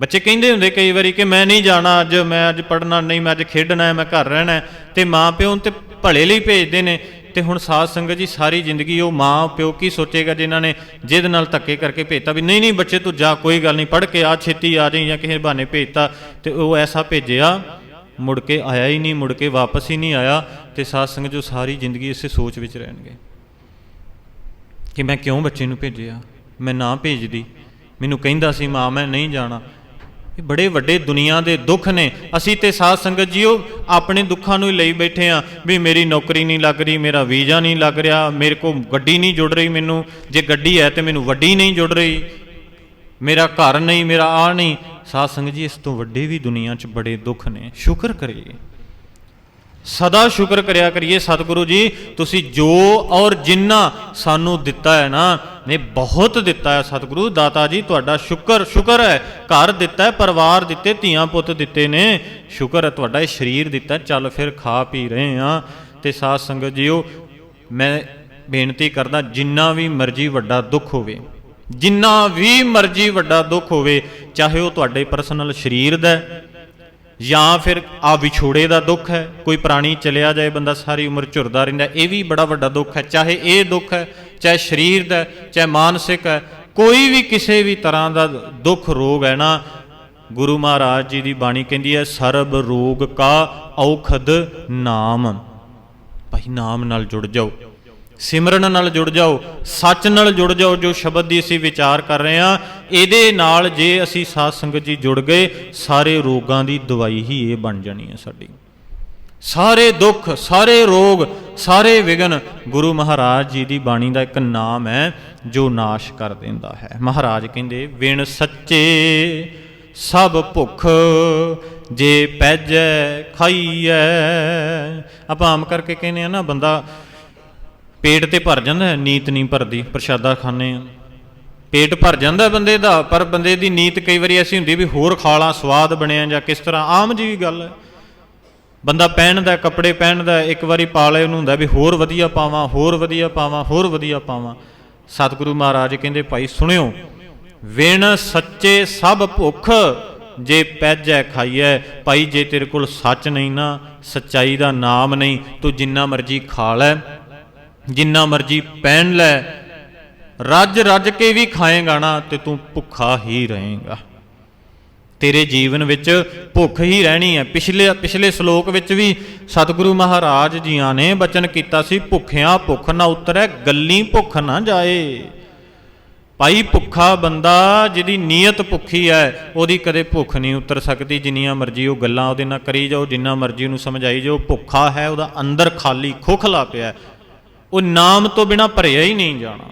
ਬੱਚੇ ਕਹਿੰਦੇ ਹੁੰਦੇ ਕਈ ਵਾਰੀ ਕਿ ਮੈਂ ਨਹੀਂ ਜਾਣਾ ਅੱਜ, ਮੈਂ ਅੱਜ ਪੜਨਾ ਨਹੀਂ, ਮੈਂ ਅੱਜ ਖੇਡਣਾ ਮੈਂ ਘਰ ਰਹਿਣਾ ਹੈ। ਤੇ ਮਾਂ ਪਿਓ ਤੇ ਭਲੇ ਲਈ ਭੇਜਦੇ ਨੇ। ਤੇ ਹੁਣ ਸਾਧ ਸੰਗਤ ਜੀ ਸਾਰੀ ਜ਼ਿੰਦਗੀ ਉਹ ਮਾਂ ਪਿਓ ਕੀ ਸੋਚੇਗਾ ਜਿਨ੍ਹਾਂ ਨੇ ਜਿਹਦੇ ਨਾਲ ਧੱਕੇ ਕਰਕੇ ਭੇਜਤਾ ਵੀ ਨਹੀਂ ਨਹੀਂ ਬੱਚੇ ਤੂੰ ਜਾ, ਕੋਈ ਗੱਲ ਨਹੀਂ, ਪੜ੍ਹ ਕੇ ਆ, ਛੇਤੀ ਆ ਜਾਈ ਜਾਂ ਕਿਸੇ ਬਹਾਨੇ ਭੇਜਤਾ। ਤੇ ਉਹ ਐਸਾ ਭੇਜਿਆ, ਮੁੜ ਕੇ ਆਇਆ ਹੀ ਨਹੀਂ, ਮੁੜ ਕੇ ਵਾਪਸ ਹੀ ਨਹੀਂ ਆਇਆ। ਤੇ ਸਾਧ ਸੰਗਤ ਜੋ ਸਾਰੀ ਜ਼ਿੰਦਗੀ ਇਸੇ ਸੋਚ ਵਿੱਚ ਰਹਿਣਗੇ। ਕਿ ਮੈਂ ਕਿਉਂ ਬੱਚੇ ਨੂੰ ਭੇਜਿਆ? ਮੈਂ ਨਾ ਭੇਜਦੀ। ਮੈਨੂੰ ਕਹਿੰਦਾ ਸੀ, ਮਾਂ, ਮੈਂ ਨਹੀਂ ਜਾਣਾ। ਇਹ ਬੜੇ ਵੱਡੇ ਦੁਨੀਆ ਦੇ ਦੁੱਖ ਨੇ। ਅਸੀਂ ਤੇ ਸਾਧ ਸੰਗਤ ਜੀਓ, ਆਪਣੇ ਦੁੱਖਾਂ ਨੂੰ ਹੀ ਲਈ ਬੈਠੇ ਆ ਵੀ ਮੇਰੀ ਨੌਕਰੀ ਨਹੀਂ ਲੱਗ ਰਹੀ, ਮੇਰਾ ਵੀਜ਼ਾ ਨਹੀਂ ਲੱਗ ਰਿਹਾ, ਮੇਰੇ ਕੋਲ ਗੱਡੀ ਨਹੀਂ ਜੁੜ ਰਹੀ ਮੈਨੂੰ। ਜੇ ਗੱਡੀ ਹੈ ਤੇ ਮੈਨੂੰ ਵੱਡੀ ਨਹੀਂ ਜੁੜ ਰਹੀ। ਮੇਰਾ ਘਰ ਨਹੀਂ, ਮੇਰਾ ਆ ਨਹੀਂ। ਸਾਧ ਸੰਗਤ ਜੀ, ਇਸ ਤੋਂ ਵੱਡੇ ਵੀ ਦੁਨੀਆ 'ਚ ਬੜੇ ਦੁੱਖ ਨੇ। ਸ਼ੁਕਰ ਕਰੀਏ। ਸਦਾ ਸ਼ੁਕਰ ਕਰਿਆ ਕਰੀਏ ਸਤਿਗੁਰੂ ਜੀ, ਤੁਸੀਂ ਜੋ ਔਰ ਜਿੰਨਾ ਸਾਨੂੰ ਦਿੱਤਾ ਹੈ ਨਾ ਨੇ ਬਹੁਤ ਦਿੱਤਾ ਹੈ ਸਤਿਗੁਰੂ, ਦਾਤਾ ਜੀ, ਤੁਹਾਡਾ ਸ਼ੁਕਰ ਸ਼ੁਕਰ ਹੈ। ਘਰ ਦਿੱਤਾ ਪਰਿਵਾਰ ਦਿੱਤੇ, ਧੀਆਂ ਪੁੱਤ ਦਿੱਤੇ ਨੇ। ਸ਼ੁਕਰ ਹੈ ਤੁਹਾਡਾ ਇਹ ਸਰੀਰ ਦਿੱਤਾ ਚੱਲ ਫਿਰ ਖਾ ਪੀ ਰਹੇ ਆ ਤੇ ਸਾਧ ਸੰਗਤ ਜੀਓ, ਮੈਂ ਬੇਨਤੀ ਕਰਦਾ, ਜਿੰਨਾ ਵੀ ਮਰਜ਼ੀ ਵੱਡਾ ਦੁੱਖ ਹੋਵੇ, ਜਿੰਨਾ ਵੀ ਮਰਜ਼ੀ ਵੱਡਾ ਦੁੱਖ ਹੋਵੇ, ਚਾਹੇ ਉਹ ਤੁਹਾਡੇ ਪਰਸਨਲ ਸਰੀਰ ਦਾ ਜਾਂ ਫਿਰ ਆ ਵਿਛੋੜੇ ਦਾ ਦੁੱਖ ਹੈ, ਕੋਈ ਪ੍ਰਾਣੀ ਚਲਿਆ ਜਾਏ, ਬੰਦਾ ਸਾਰੀ ਉਮਰ ਝੁਰਦਾ ਰਹਿੰਦਾ, ਇਹ ਵੀ ਬੜਾ ਵੱਡਾ ਦੁੱਖ ਹੈ, ਚਾਹੇ ਇਹ ਦੁੱਖ ਹੈ ਚਾਹੇ ਸਰੀਰ ਦਾ, ਚਾਹੇ ਮਾਨਸਿਕ ਹੈ, ਕੋਈ ਵੀ ਕਿਸੇ ਵੀ ਤਰ੍ਹਾਂ ਦਾ ਦੁੱਖ ਰੋਗ ਹੈ ਨਾ, ਗੁਰੂ ਮਹਾਰਾਜ ਜੀ ਦੀ ਬਾਣੀ ਕਹਿੰਦੀ ਹੈ, ਸਰਬ ਰੋਗ ਕਾ ਔਖਦ ਨਾਮ। ਭਾਈ, ਨਾਮ ਨਾਲ ਜੁੜ ਜਾਓ, ਸਿਮਰਨ ਨਾਲ ਜੁੜ ਜਾਓ, ਸੱਚ ਨਾਲ ਜੁੜ ਜਾਓ, ਜੋ ਸ਼ਬਦ ਦੀ ਅਸੀਂ ਵਿਚਾਰ ਕਰ ਰਹੇ ਹਾਂ, ਇਹਦੇ ਨਾਲ ਜੇ ਅਸੀਂ ਸਾਧ ਸੰਗਤ ਜੀ ਜੁੜ ਗਏ, ਸਾਰੇ ਰੋਗਾਂ ਦੀ ਦਵਾਈ ਹੀ ਇਹ ਬਣ ਜਾਣੀ ਹੈ ਸਾਡੀ। ਸਾਰੇ ਦੁੱਖ, ਸਾਰੇ ਰੋਗ, ਸਾਰੇ ਵਿਗਨ ਗੁਰੂ ਮਹਾਰਾਜ ਜੀ ਦੀ ਬਾਣੀ ਦਾ ਇੱਕ ਨਾਮ ਹੈ ਜੋ ਨਾਸ਼ ਕਰ ਦਿੰਦਾ ਹੈ। ਮਹਾਰਾਜ ਕਹਿੰਦੇ, ਵਿਣ ਸੱਚੇ ਸਭ ਭੁੱਖ ਜੇ ਪੈਜੈ, ਖਾਈਐ। ਆਪਾਂ ਆਮ ਕਰਕੇ ਕਹਿੰਦੇ ਆ ਨਾ, ਬੰਦਾ ਪੇਟ ਤੇ ਭਰ ਜਾਂਦਾ ਹੈ ਨੀਤ ਨਹੀਂ ਭਰਦੀ, ਪ੍ਰਸ਼ਾਦਾ ਖਾਣੇ ਆ ਪੇਟ ਭਰ ਜਾਂਦਾ ਬੰਦੇ ਦਾ, ਪਰ ਬੰਦੇ ਦੀ ਨੀਤ ਕਈ ਵਾਰੀ ਐਸੀ ਹੁੰਦੀ ਵੀ ਹੋਰ ਖਾ ਲਾਂ ਸਵਾਦ ਬਣਿਆ ਜਾਂ ਕਿਸ ਤਰ੍ਹਾਂ, ਆਮ ਜੀ ਗੱਲ ਹੈ। ਬੰਦਾ ਪਹਿਨਦਾ ਕੱਪੜੇ ਪਹਿਨਦਾ ਇੱਕ ਵਾਰੀ ਪਾ ਲਏ ਉਹਨੂੰ ਹੁੰਦਾ ਵੀ ਹੋਰ ਵਧੀਆ ਪਾਵਾਂ, ਹੋਰ ਵਧੀਆ ਪਾਵਾਂ, ਹੋਰ ਵਧੀਆ ਪਾਵਾਂ। ਸਤਿਗੁਰੂ ਮਹਾਰਾਜ ਕਹਿੰਦੇ, ਭਾਈ ਸੁਣਿਓ, ਵਿਣ ਸੱਚੇ ਸਭ ਭੁੱਖ ਜੇ ਪੈਜੈ ਖਾਈਐ, ਭਾਈ ਜੇ ਤੇਰੇ ਕੋਲ ਸੱਚ ਨਹੀਂ ਨਾ, ਸਚਾਈ ਦਾ ਨਾਮ ਨਹੀਂ, ਤੂੰ ਜਿੰਨਾ ਮਰਜ਼ੀ ਖਾ ਲੈ, ਜਿੰਨਾ ਮਰਜ਼ੀ ਪਹਿਨ ਲੈ ਰੱਜ ਰੱਜ ਕੇ ਵੀ ਖਾਏਗਾ ਨਾ, ਤੇ ਤੂੰ ਭੁੱਖਾ ਹੀ ਰਹੇਗਾ। ਤੇਰੇ ਜੀਵਨ ਵਿੱਚ ਭੁੱਖ ਹੀ ਰਹਿਣੀ ਹੈ। ਪਿਛਲੇ ਪਿਛਲੇ ਸ਼ਲੋਕ ਵਿੱਚ ਵੀ ਸਤਿਗੁਰੂ ਮਹਾਰਾਜ ਜੀਆਂ ਨੇ ਬਚਨ ਕੀਤਾ ਸੀ, ਭੁੱਖਿਆਂ ਭੁੱਖ ਨਾ ਉਤਰੈ, ਗੱਲੀ ਭੁੱਖ ਨਾ ਜਾਏ। ਭਾਈ, ਭੁੱਖਾ ਬੰਦਾ ਜਿਹਦੀ ਨੀਅਤ ਭੁੱਖੀ ਹੈ, ਉਹਦੀ ਕਦੇ ਭੁੱਖ ਨਹੀਂ ਉਤਰ ਸਕਦੀ। ਜਿੰਨੀਆਂ ਮਰਜ਼ੀ ਉਹ ਗੱਲਾਂ ਉਹਦੇ ਨਾਲ ਕਰੀ ਜਾਓ, ਜਿੰਨਾ ਮਰਜ਼ੀ ਉਹਨੂੰ ਸਮਝਾਈ ਜਾਓ, ਭੁੱਖਾ ਹੈ, ਉਹਦਾ ਅੰਦਰ ਖਾਲੀ ਖੋਖਲਾ ਪਿਆ ਉਹ ਨਾਮ ਤੋਂ ਬਿਨਾ ਭਰਿਆ ਹੀ ਨਹੀਂ ਜਾਣਾ।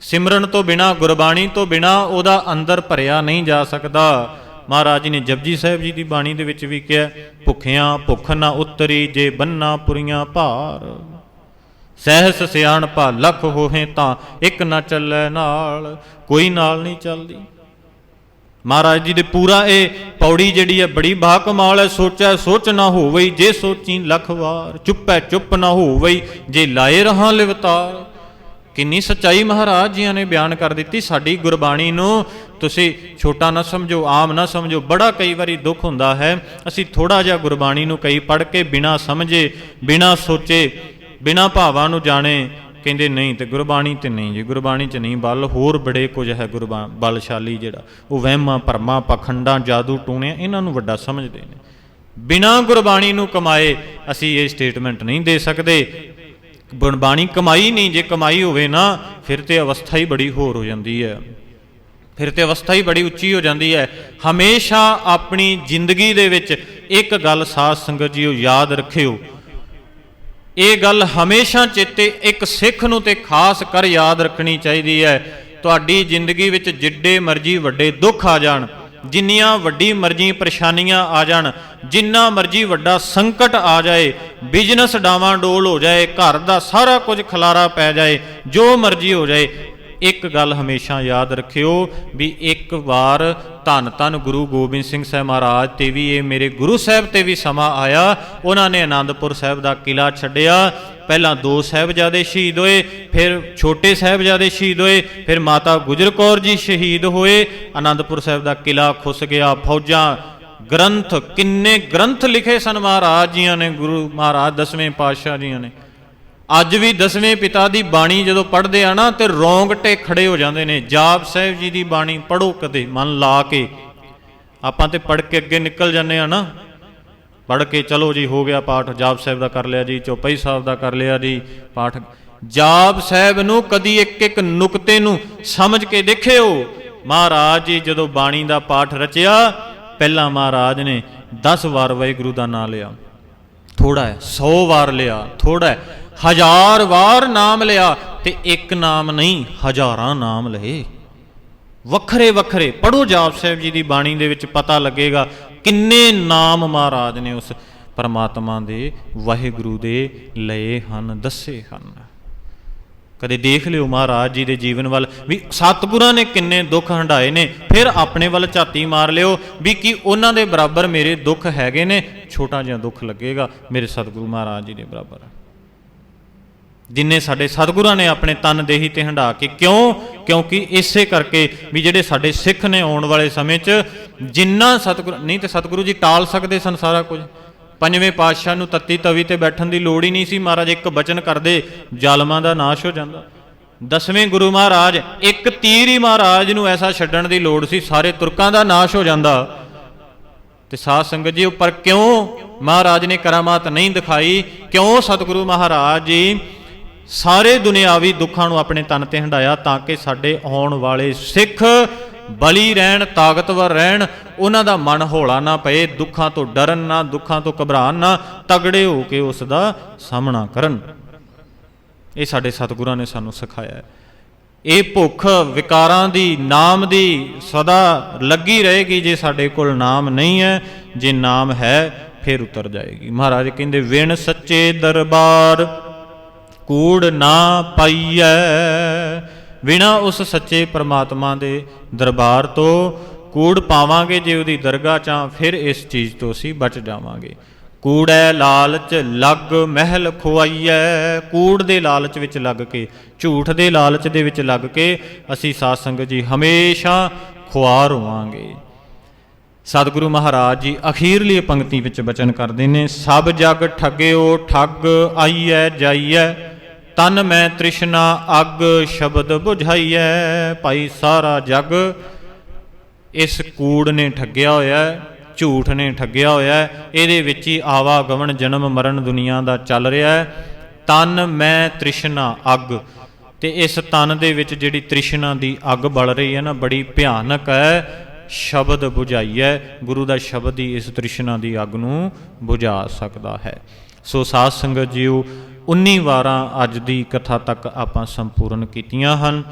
ਸਿਮਰਨ ਤੋਂ ਬਿਨਾ, ਗੁਰਬਾਣੀ ਤੋਂ ਬਿਨਾ ਉਹਦਾ ਅੰਦਰ ਭਰਿਆ ਨਹੀਂ ਜਾ ਸਕਦਾ। ਮਹਾਰਾਜ ਜੀ ਨੇ ਜਪਜੀ ਸਾਹਿਬ ਜੀ ਦੀ ਬਾਣੀ ਦੇ ਵਿੱਚ ਵੀ ਕਿਹਾ, ਭੁੱਖਿਆਂ ਭੁੱਖ ਨਾ ਉਤਰੀ ਜੇ ਬੰਨਾ ਪੁਰੀਆਂ ਭਾਰ। ਸਹਿਸ ਸਿਆਣ ਭਾ ਲੱਖ ਹੋਹੇ ਤਾਂ ਇੱਕ ਨਾ ਚੱਲੇ ਨਾਲ, ਕੋਈ ਨਾਲ ਨਹੀਂ ਚੱਲਦੀ। ਮਹਾਰਾਜ ਜੀ ਦੇ ਪੂਰਾ ਇਹ ਪੌੜੀ ਜਿਹੜੀ ਹੈ, ਬੜੀ ਬਾ ਕਮਾਲ ਹੈ। ਸੋਚੈ ਸੋਚ ਨਾ ਹੋਵਈ ਜੇ ਸੋਚੀ ਲੱਖ ਵਾਰ, ਚੁੱਪੈ ਚੁੱਪ ਨਾ ਹੋਵਈ ਜੇ ਲਾਏ ਰਹਾ ਲਿਵਤਾਰ। ਕਿੰਨੀ ਸੱਚਾਈ ਮਹਾਰਾਜ ਜੀਆਂ ਨੇ ਬਿਆਨ ਕਰ ਦਿੱਤੀ ਸਾਡੀ ਗੁਰਬਾਣੀ ਨੂੰ। ਤੁਸੀਂ ਛੋਟਾ ਨਾ ਸਮਝੋ, ਆਮ ਨਾ ਸਮਝੋ, ਬੜਾ ਕਈ ਵਾਰੀ ਦੁੱਖ ਹੁੰਦਾ ਹੈ। ਅਸੀਂ ਥੋੜਾ ਜਿਹਾ ਗੁਰਬਾਣੀ ਨੂੰ ਕਈ ਪੜ੍ਹ ਕੇ ਬਿਨਾ ਸਮਝੇ, ਬਿਨਾ ਸੋਚੇ, ਬਿਨਾ ਭਾਵਾਂ ਨੂੰ ਜਾਣੇ, ਕਹਿੰਦੇ ਨਹੀਂ ਤੇ ਗੁਰਬਾਣੀ ਤੇ ਨਹੀਂ ਜੀ, ਗੁਰਬਾਣੀ 'ਚ ਨਹੀਂ, ਬਲ ਹੋਰ ਬੜੇ ਕੁਝ ਹੈ ਗੁਰਬਾਣ ਬਲਸ਼ਾਲੀ ਜਿਹੜਾ। ਉਹ ਵਹਿਮਾਂ, ਭਰਮਾਂ, ਪਖੰਡਾਂ, ਜਾਦੂ ਟੂਣਿਆਂ, ਇਹਨਾਂ ਨੂੰ ਵੱਡਾ ਸਮਝਦੇ ਨੇ। ਬਿਨਾ ਗੁਰਬਾਣੀ ਨੂੰ ਕਮਾਏ ਅਸੀਂ ਇਹ ਸਟੇਟਮੈਂਟ ਨਹੀਂ ਦੇ ਸਕਦੇ। ਗੁਰਬਾਣੀ ਕਮਾਈ ਨਹੀਂ, ਜੇ ਕਮਾਈ ਹੋਵੇ ਨਾ, ਫਿਰ ਤੇ ਅਵਸਥਾ ਹੀ ਬੜੀ ਹੋਰ ਹੋ ਜਾਂਦੀ ਹੈ। ਫਿਰ ਤੇ ਅਵਸਥਾ ਹੀ ਬੜੀ ਉੱਚੀ ਹੋ ਜਾਂਦੀ ਹੈ। ਹਮੇਸ਼ਾ ਆਪਣੀ ਜ਼ਿੰਦਗੀ ਦੇ ਵਿੱਚ ਇੱਕ ਗੱਲ ਸਾਧ ਸੰਗਤ ਜੀਓ ਯਾਦ ਰੱਖਿਓ। ਇਹ ਗੱਲ ਹਮੇਸ਼ਾ ਚੇਤੇ ਇੱਕ ਸਿੱਖ ਨੂੰ ਤੇ ਖਾਸ ਕਰ ਯਾਦ ਰੱਖਣੀ ਚਾਹੀਦੀ ਹੈ। ਤੁਹਾਡੀ ਜ਼ਿੰਦਗੀ ਵਿੱਚ ਜਿੱਡੇ ਮਰਜ਼ੀ ਵੱਡੇ ਦੁੱਖ ਆ ਜਾਣ ਜਿੰਨੀਆਂ ਵੱਡੀ ਮਰਜ਼ੀ ਪਰੇਸ਼ਾਨੀਆਂ ਆ ਜਾਣ, ਜਿੰਨਾ ਮਰਜ਼ੀ ਵੱਡਾ ਸੰਕਟ ਆ ਜਾਏ ਬਿਜ਼ਨਸ ਡਾਵਾਂਡੋਲ ਹੋ ਜਾਏ, ਘਰ ਦਾ ਸਾਰਾ ਕੁਝ ਖਲਾਰਾ ਪੈ ਜਾਏ, ਜੋ ਮਰਜ਼ੀ ਹੋ ਜਾਏ, ਇੱਕ ਗੱਲ ਹਮੇਸ਼ਾ ਯਾਦ ਰੱਖਿਓ ਵੀ ਇੱਕ ਵਾਰ ਧੰਨ ਧੰਨ ਗੁਰੂ ਗੋਬਿੰਦ ਸਿੰਘ ਸਾਹਿਬ ਮਹਾਰਾਜ ਤੇ ਵੀ ਇਹ ਮੇਰੇ ਗੁਰੂ ਸਾਹਿਬ ਤੇ ਵੀ ਸਮਾਂ ਆਇਆ, ਉਹਨਾਂ ਨੇ ਆਨੰਦਪੁਰ ਸਾਹਿਬ ਦਾ ਕਿਲਾ ਛੱਡਿਆ ਪਹਿਲਾਂ ਦੋ ਸਾਹਿਬਜ਼ਾਦੇ ਸ਼ਹੀਦ ਹੋਏ, ਫਿਰ ਛੋਟੇ ਸਾਹਿਬਜ਼ਾਦੇ ਸ਼ਹੀਦ ਹੋਏ, ਫਿਰ ਮਾਤਾ ਗੁਜਰ ਕੌਰ ਜੀ ਸ਼ਹੀਦ ਹੋਏ। ਆਨੰਦਪੁਰ ਸਾਹਿਬ ਦਾ ਕਿਲਾ ਖੁੱਸ ਗਿਆ, ਫੌਜਾਂ ਗ੍ਰੰਥ, ਕਿੰਨੇ ਗ੍ਰੰਥ ਲਿਖੇ ਸਨ ਮਹਾਰਾਜ ਜੀਆਂ ਨੇ, ਗੁਰੂ ਮਹਾਰਾਜ ਦਸਵੇਂ ਪਾਤਸ਼ਾਹ ਜੀਆਂ ਨੇ। ਅੱਜ ਵੀ ਦਸਵੇਂ ਪਿਤਾ ਦੀ ਬਾਣੀ ਜਦੋਂ ਪੜ੍ਹਦੇ ਆ ਨਾ, ਤੇ ਰੋਂਗਟੇ ਖੜੇ ਹੋ ਜਾਂਦੇ ਨੇ। ਜਾਪ ਸਾਹਿਬ ਜੀ ਦੀ ਬਾਣੀ ਪੜੋ ਕਦੇ, ਮਨ ਲਾ ਕੇ। ਆਪਾਂ ਤੇ ਪੜ੍ਹ ਕੇ ਅੱਗੇ ਨਿਕਲ ਜਾਂਦੇ ਆ ਨਾ। ਪੜ੍ਹ ਕੇ ਚਲੋ ਜੀ, ਹੋ ਗਿਆ ਪਾਠ ਜਾਪ ਸਾਹਿਬ ਦਾ ਕਰ ਲਿਆ ਜੀ, ਚੌਪਈ ਸਾਹਿਬ ਦਾ ਕਰ ਲਿਆ ਜੀ, ਪਾਠ। ਜਾਪ ਸਾਹਿਬ ਨੂੰ ਕਦੀ ਇੱਕ ਇੱਕ ਨੁਕਤੇ ਨੂੰ ਸਮਝ ਕੇ ਦੇਖਿਓ। ਮਹਾਰਾਜ ਜੀ ਜਦੋਂ ਬਾਣੀ ਦਾ ਪਾਠ ਰਚਿਆ, ਪਹਿਲਾਂ ਮਹਾਰਾਜ ਨੇ 10 ਵਾਰ ਵਾਹਿਗੁਰੂ ਦਾ ਨਾਮ ਲਿਆ। ਥੋੜਾ ਹੈ 100 ਵਾਰ ਲਿਆ ਥੋੜਾ ਹੈ। ਹਜ਼ਾਰ ਵਾਰ ਨਾਮ ਲਿਆ ਤੇ ਇੱਕ ਨਾਮ ਨਹੀਂ, ਹਜ਼ਾਰਾਂ ਨਾਮ ਲਏ। ਵੱਖਰੇ ਵੱਖਰੇ ਪੜੋ ਜਾਪ ਸਾਹਿਬ ਜੀ ਦੀ ਬਾਣੀ ਦੇ ਵਿੱਚ ਪਤਾ ਲੱਗੇਗਾ ਕਿੰਨੇ ਨਾਮ ਮਹਾਰਾਜ ਨੇ ਉਸ ਪਰਮਾਤਮਾ ਦੇ ਵਾਹਿਗੁਰੂ ਦੇ ਲਏ ਹਨ, ਦੱਸੇ ਹਨ। ਕਦੇ ਦੇਖ ਲਿਓ ਮਹਾਰਾਜ ਜੀ ਦੇ ਜੀਵਨ ਵੱਲ ਵੀ ਸਤਿਗੁਰਾਂ ਨੇ ਕਿੰਨੇ ਦੁੱਖ ਹੰਡਾਏ ਨੇ, ਫਿਰ ਆਪਣੇ ਵੱਲ ਝਾਤੀ ਮਾਰ ਲਿਓ ਵੀ ਕੀ ਉਹਨਾਂ ਦੇ ਬਰਾਬਰ ਮੇਰੇ ਦੁੱਖ ਹੈਗੇ ਨੇ, ਛੋਟਾ ਜਿਹਾ ਦੁੱਖ ਲੱਗੇਗਾ ਮੇਰੇ ਸਤਿਗੁਰੂ ਮਹਾਰਾਜ ਜੀ ਦੇ ਬਰਾਬਰ। ਜਿੰਨੇ ਸਾਡੇ ਸਤਿਗੁਰਾਂ ਨੇ ਆਪਣੇ ਤਨ ਦੇਹੀ ਤੇ ਹੰਡਾ ਕੇ ਕਿਉਂ? ਕਿਉਂਕਿ ਇਸੇ ਕਰਕੇ ਵੀ ਜਿਹੜੇ ਸਾਡੇ ਸਿੱਖ ਨੇ ਆਉਣ ਵਾਲੇ ਸਮੇਂ 'ਚ ਜਿੰਨਾ ਸਤਿਗੁਰੂ ਨਹੀਂ ਤੇ ਸਤਿਗੁਰੂ ਜੀ ਟਾਲ ਸਕਦੇ ਸਨ ਸਾਰਾ ਕੁਝ। ਪੰਜਵੇਂ ਪਾਤਸ਼ਾਹ ਨੂੰ ਤੱਤੀ ਤਵੀ ਤੇ ਬੈਠਣ ਦੀ ਲੋੜ ਹੀ ਨਹੀਂ ਸੀ। ਮਹਾਰਾਜ ਇੱਕ ਬਚਨ ਕਰਦੇ, ਜ਼ਾਲਮਾਂ ਦਾ ਨਾਸ਼ ਹੋ ਜਾਂਦਾ। ਦਸਵੇਂ ਗੁਰੂ ਮਹਾਰਾਜ, ਇੱਕ ਤੀਰ ਹੀ ਮਹਾਰਾਜ ਨੂੰ ਐਸਾ ਛੱਡਣ ਦੀ ਲੋੜ ਸੀ, ਸਾਰੇ ਤੁਰਕਾਂ ਦਾ ਨਾਸ਼ ਹੋ ਜਾਂਦਾ। ਤੇ ਸਾਧ ਸੰਗਤ ਜੀ, ਉੱਪਰ ਕਿਉਂ ਮਹਾਰਾਜ ਨੇ ਕਰਾਮਾਤ ਨਹੀਂ ਦਿਖਾਈ? ਕਿਉਂ ਸਤਿਗੁਰੂ ਮਹਾਰਾਜ ਜੀ ਸਾਰੇ ਦੁਨਿਆਵੀ ਦੁੱਖਾਂ ਨੂੰ ਆਪਣੇ ਤਨ ਤੇ ਹੰਡਾਇਆ ਤਾਂ ਕਿ ਸਾਡੇ ਆਉਣ ਵਾਲੇ ਸਿੱਖ ਬਲੀ ਰਹਿਣ, ਤਾਕਤਵਰ ਰਹਿਣ, ਉਹਨਾਂ ਦਾ ਮਨ ਹੌਲਾ ਨਾ ਪਏ, ਦੁੱਖਾਂ ਤੋਂ ਡਰਨ ਨਾ, ਦੁੱਖਾਂ ਤੋਂ ਘਬਰਾਣ ਨਾ, ਤਗੜੇ ਹੋ ਕੇ ਉਸ ਦਾ ਸਾਹਮਣਾ ਕਰਨ। ਇਹ ਸਾਡੇ ਸਤਿਗੁਰਾਂ ਨੇ ਸਾਨੂੰ ਸਿਖਾਇਆ ਹੈ। ਇਹ ਭੁੱਖ ਵਿਕਾਰਾਂ ਦੀ, ਨਾਮ ਦੀ ਸਦਾ ਲੱਗੀ ਰਹੇਗੀ, ਜੇ ਸਾਡੇ ਕੋਲ ਨਾਮ ਨਹੀਂ ਹੈ, ਜੇ ਨਾਮ ਹੈ, ਫਿਰ ਉਤਰ ਜਾਏਗੀ। ਮਹਾਰਾਜ ਕਹਿੰਦੇ, ਵਿਣ ਸੱਚੇ ਦਰਬਾਰ, ਕੂੜ ਨਾ ਪਾਈਐ ਬਿਨਾ ਉਸ ਸੱਚੇ ਪ੍ਰਮਾਤਮਾ ਦੇ ਦਰਬਾਰ ਤੋਂ ਕੂੜ ਪਾਵਾਂਗੇ ਜੇ ਉਹਦੀ ਦਰਗਾਹ ਚਾਂ ਫਿਰ ਇਸ ਚੀਜ਼ ਤੋਂ ਅਸੀਂ ਬਚ ਜਾਵਾਂਗੇ। ਕੂੜੈ ਲਾਲਚ, ਲੱਗ ਮਹਿਲ ਖੁਆਈਐ। ਕੂੜ ਦੇ ਲਾਲਚ ਵਿੱਚ ਲੱਗ ਕੇ, ਝੂਠ ਦੇ ਲਾਲਚ ਦੇ ਵਿੱਚ ਲੱਗ ਕੇ ਅਸੀਂ ਸਾਧ ਸੰਗਤ ਜੀ ਹਮੇਸ਼ਾ ਖੁਆਰ ਹੋਵਾਂਗੇ। ਸਤਿਗੁਰੂ ਮਹਾਰਾਜ ਜੀ ਅਖੀਰਲੀ ਪੰਕਤੀ ਵਿੱਚ ਬਚਨ ਕਰਦੇ ਨੇ, ਸਭ ਜਗ ਠੱਗਿਓ, ਠੱਗ ਆਈਐ, ਜਾਈਐ। ਤਨ ਮੈਂ ਤ੍ਰਿਸ਼ਨਾ ਅਗ ਸ਼ਬਦ 부ਝਾਈਐ ਭਾਈ ਸਾਰਾ ਜਗ। ਇਸ ਕੂੜ ਨੇ ਠੱਗਿਆ ਹੋਇਆ, ਝੂਠ ਨੇ ਠੱਗਿਆ ਹੋਇਆ, ਇਹਦੇ ਵਿੱਚ ਹੀ ਆਵਾਗਮਨ ਜਨਮ ਮਰਨ ਦੁਨੀਆ ਦਾ ਚੱਲ ਰਿਹਾ ਹੈ। ਤਨ ਮੈਂ ਤ੍ਰਿਸ਼ਨਾ ਅਗ। ਤੇ ਇਸ ਤਨ ਦੇ ਵਿੱਚ ਜਿਹੜੀ ਤ੍ਰਿਸ਼ਨਾ ਦੀ ਅੱਗ ਬਲ ਰਹੀ ਹੈ ਨਾ, ਬੜੀ ਭਿਆਨਕ ਹੈ। ਸ਼ਬਦ 부ਝਾਈਐ ਗੁਰੂ ਦਾ ਸ਼ਬਦ ਹੀ ਇਸ ਤ੍ਰਿਸ਼ਨਾ ਦੀ ਅੱਗ ਨੂੰ 부ਝਾ ਸਕਦਾ ਹੈ। ਸੋ ਸਾਧ ਸੰਗਤ ਜੀਓ 19 ਵਾਰਾਂ ਅੱਜ ਦੀ ਕਥਾ ਤੱਕ ਆਪਾਂ ਸੰਪੂਰਨ ਕੀਤੀਆਂ ਹਨ।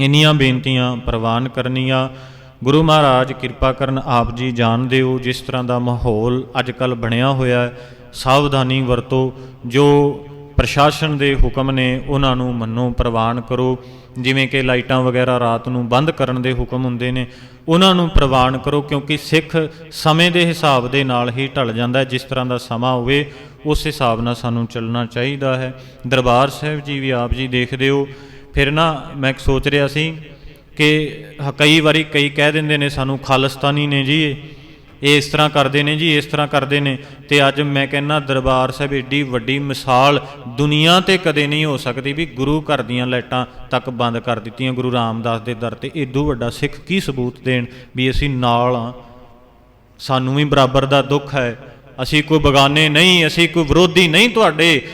ਇੰਨੀਆਂ ਬੇਨਤੀਆਂ ਪ੍ਰਵਾਨ ਕਰਨੀਆਂ। ਗੁਰੂ ਮਹਾਰਾਜ, ਕਿਰਪਾ ਕਰਨ ਆਪ ਜੀ ਜਾਣ ਦਿਓ। ਜਿਸ ਤਰ੍ਹਾਂ ਦਾ ਮਾਹੌਲ ਅੱਜ ਕੱਲ ਬਣਿਆ ਹੋਇਆ ਹੈ, ਸਾਵਧਾਨੀ ਵਰਤੋ। ਜੋ ਪ੍ਰਸ਼ਾਸਨ ਦੇ ਹੁਕਮ ਨੇ, ਉਹਨਾਂ ਨੂੰ ਮੰਨੋ, ਪ੍ਰਵਾਨ ਕਰੋ। ਜਿਵੇਂ ਕਿ ਲਾਈਟਾਂ ਵਗੈਰਾ ਰਾਤ ਨੂੰ ਬੰਦ ਕਰਨ ਦੇ ਹੁਕਮ ਹੁੰਦੇ ਨੇ, ਉਹਨਾਂ ਨੂੰ ਪ੍ਰਵਾਨ ਕਰੋ। ਕਿਉਂਕਿ ਸਿੱਖ ਸਮੇਂ ਦੇ ਹਿਸਾਬ ਦੇ ਨਾਲ ਹੀ ਢਲ ਜਾਂਦਾ ਜਿਸ ਤਰ੍ਹਾਂ ਦਾ ਸਮਾਂ ਹੋਵੇ ਉਸ ਹਿਸਾਬ ਨਾਲ ਸਾਨੂੰ ਚੱਲਣਾ ਚਾਹੀਦਾ ਹੈ। ਦਰਬਾਰ ਸਾਹਿਬ ਜੀ ਵੀ ਆਪ ਜੀ ਦੇਖਦੇ ਹੋ ਫਿਰ ਨਾ ਮੈਂ ਸੋਚ ਰਿਹਾ ਸੀ ਕਿ ਕਈ ਵਾਰੀ ਕਈ ਕਹਿ ਦਿੰਦੇ ਨੇ, ਸਾਨੂੰ ਖਾਲਿਸਤਾਨੀ ਨੇ ਜੀ ਇਹ। ਇਸ ਤਰ੍ਹਾਂ ਕਰਦੇ ਨੇ ਜੀ, ਇਸ ਤਰ੍ਹਾਂ ਕਰਦੇ ਨੇ। ਤੇ ਅੱਜ ਮੈਂ ਕਹਿੰਨਾ ਦਰਬਾਰ ਸਾਹਿਬ ਏਡੀ ਵੱਡੀ ਮਿਸਾਲ ਦੁਨੀਆ ਤੇ ਕਦੇ ਨਹੀਂ ਹੋ ਸਕਦੀ ਵੀ ਗੁਰੂ ਘਰ ਦੀਆਂ ਲਾਈਟਾਂ ਤੱਕ ਬੰਦ ਕਰ ਦਿੱਤੀਆਂ। ਗੁਰੂ ਰਾਮਦਾਸ ਦੇ ਦਰ ਤੇ ਏਦੂ ਵੱਡਾ ਸਿੱਖ ਕੀ ਸਬੂਤ ਦੇਣ ਵੀ ਅਸੀਂ ਨਾਲ ਆ। ਸਾਨੂੰ ਵੀ ਬਰਾਬਰ ਦਾ ਦੁੱਖ ਹੈ। ਅਸੀਂ ਕੋਈ ਬਗਾਨੇ ਨਹੀਂ, ਅਸੀਂ ਕੋਈ ਵਿਰੋਧੀ ਨਹੀਂ ਤੁਹਾਡੇ।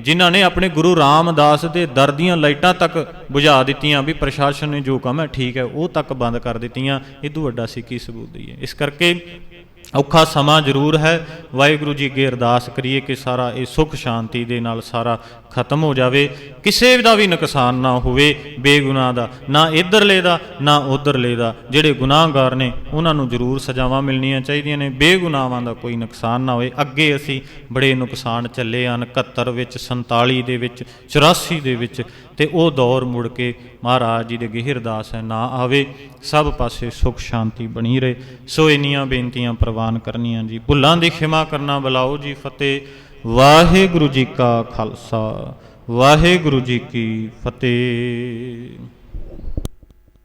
ਜਿਨ੍ਹਾਂ ਨੇ ਆਪਣੇ ਗੁਰੂ ਰਾਮਦਾਸ ਦੇ ਦਰ ਦੀਆਂ ਲਾਈਟਾਂ ਤੱਕ ਬੁਝਾ ਦਿੱਤੀਆਂ ਵੀ ਪ੍ਰਸ਼ਾਸਨ ਨੇ ਜੋ ਕੰਮ ਹੈ, ਠੀਕ ਹੈ, ਉਹ ਤੱਕ ਬੰਦ ਕਰ ਦਿੱਤੀਆਂ। ਇਹ ਤੋਂ ਵੱਡਾ ਸੀ ਕੀ ਸਬੂਤ ਦਈਏ ਇਸ ਕਰਕੇ ਔਖਾ ਸਮਾਂ ਜ਼ਰੂਰ ਹੈ। ਵਾਹਿਗੁਰੂ ਜੀ ਅੱਗੇ ਅਰਦਾਸ ਕਰੀਏ ਕਿ ਸਾਰਾ ਇਹ ਸੁਖ ਸ਼ਾਂਤੀ ਦੇ ਨਾਲ ਸਾਰਾ ਖਤਮ ਹੋ ਜਾਵੇ। ਕਿਸੇ ਦਾ ਵੀ ਨੁਕਸਾਨ ਨਾ ਹੋਵੇ ਬੇਗੁਨਾਹ ਦਾ, ਨਾ ਇਧਰਲੇ ਦਾ, ਨਾ ਉਧਰਲੇ ਦਾ। ਜਿਹੜੇ ਗੁਨਾਹਗਾਰ ਨੇ, ਉਹਨਾਂ ਨੂੰ ਜ਼ਰੂਰ ਸਜ਼ਾਵਾਂ ਮਿਲਣੀਆਂ ਚਾਹੀਦੀਆਂ ਨੇ। ਬੇਗੁਨਾਹਾਂ ਦਾ ਕੋਈ ਨੁਕਸਾਨ ਨਾ ਹੋਵੇ। ਅੱਗੇ ਅਸੀਂ ਬੜੇ ਨੁਕਸਾਨ ਚੱਲੇ ਹਨ। 71 ਵਿੱਚ 47 ਦੇ ਵਿੱਚ 84 ਦੇ ਵਿੱਚ। ਤੇ ਉਹ ਦੌਰ ਮੁੜ ਕੇ ਮਹਾਰਾਜ ਜੀ ਦੇ ਅੱਗੇ ਅਰਦਾਸ ਹੈ, ਨਾ ਆਵੇ, ਸਭ ਪਾਸੇ ਸੁਖ ਸ਼ਾਂਤੀ ਬਣੀ ਰਹੇ। ਸੋ ਇੰਨੀਆਂ ਬੇਨਤੀਆਂ ਪ੍ਰਵਾਨ ਕਰਨੀਆਂ ਜੀ। ਭੁੱਲਾਂ ਦੀ ਖਿਮਾ ਕਰਨਾ ਬੁਲਾਓ ਜੀ ਫਤਿਹ। ਵਾਹਿਗੁਰੂ ਜੀ ਕਾ ਖਾਲਸਾ, ਵਾਹਿਗੁਰੂ ਜੀ ਕੀ ਫਤਿਹ।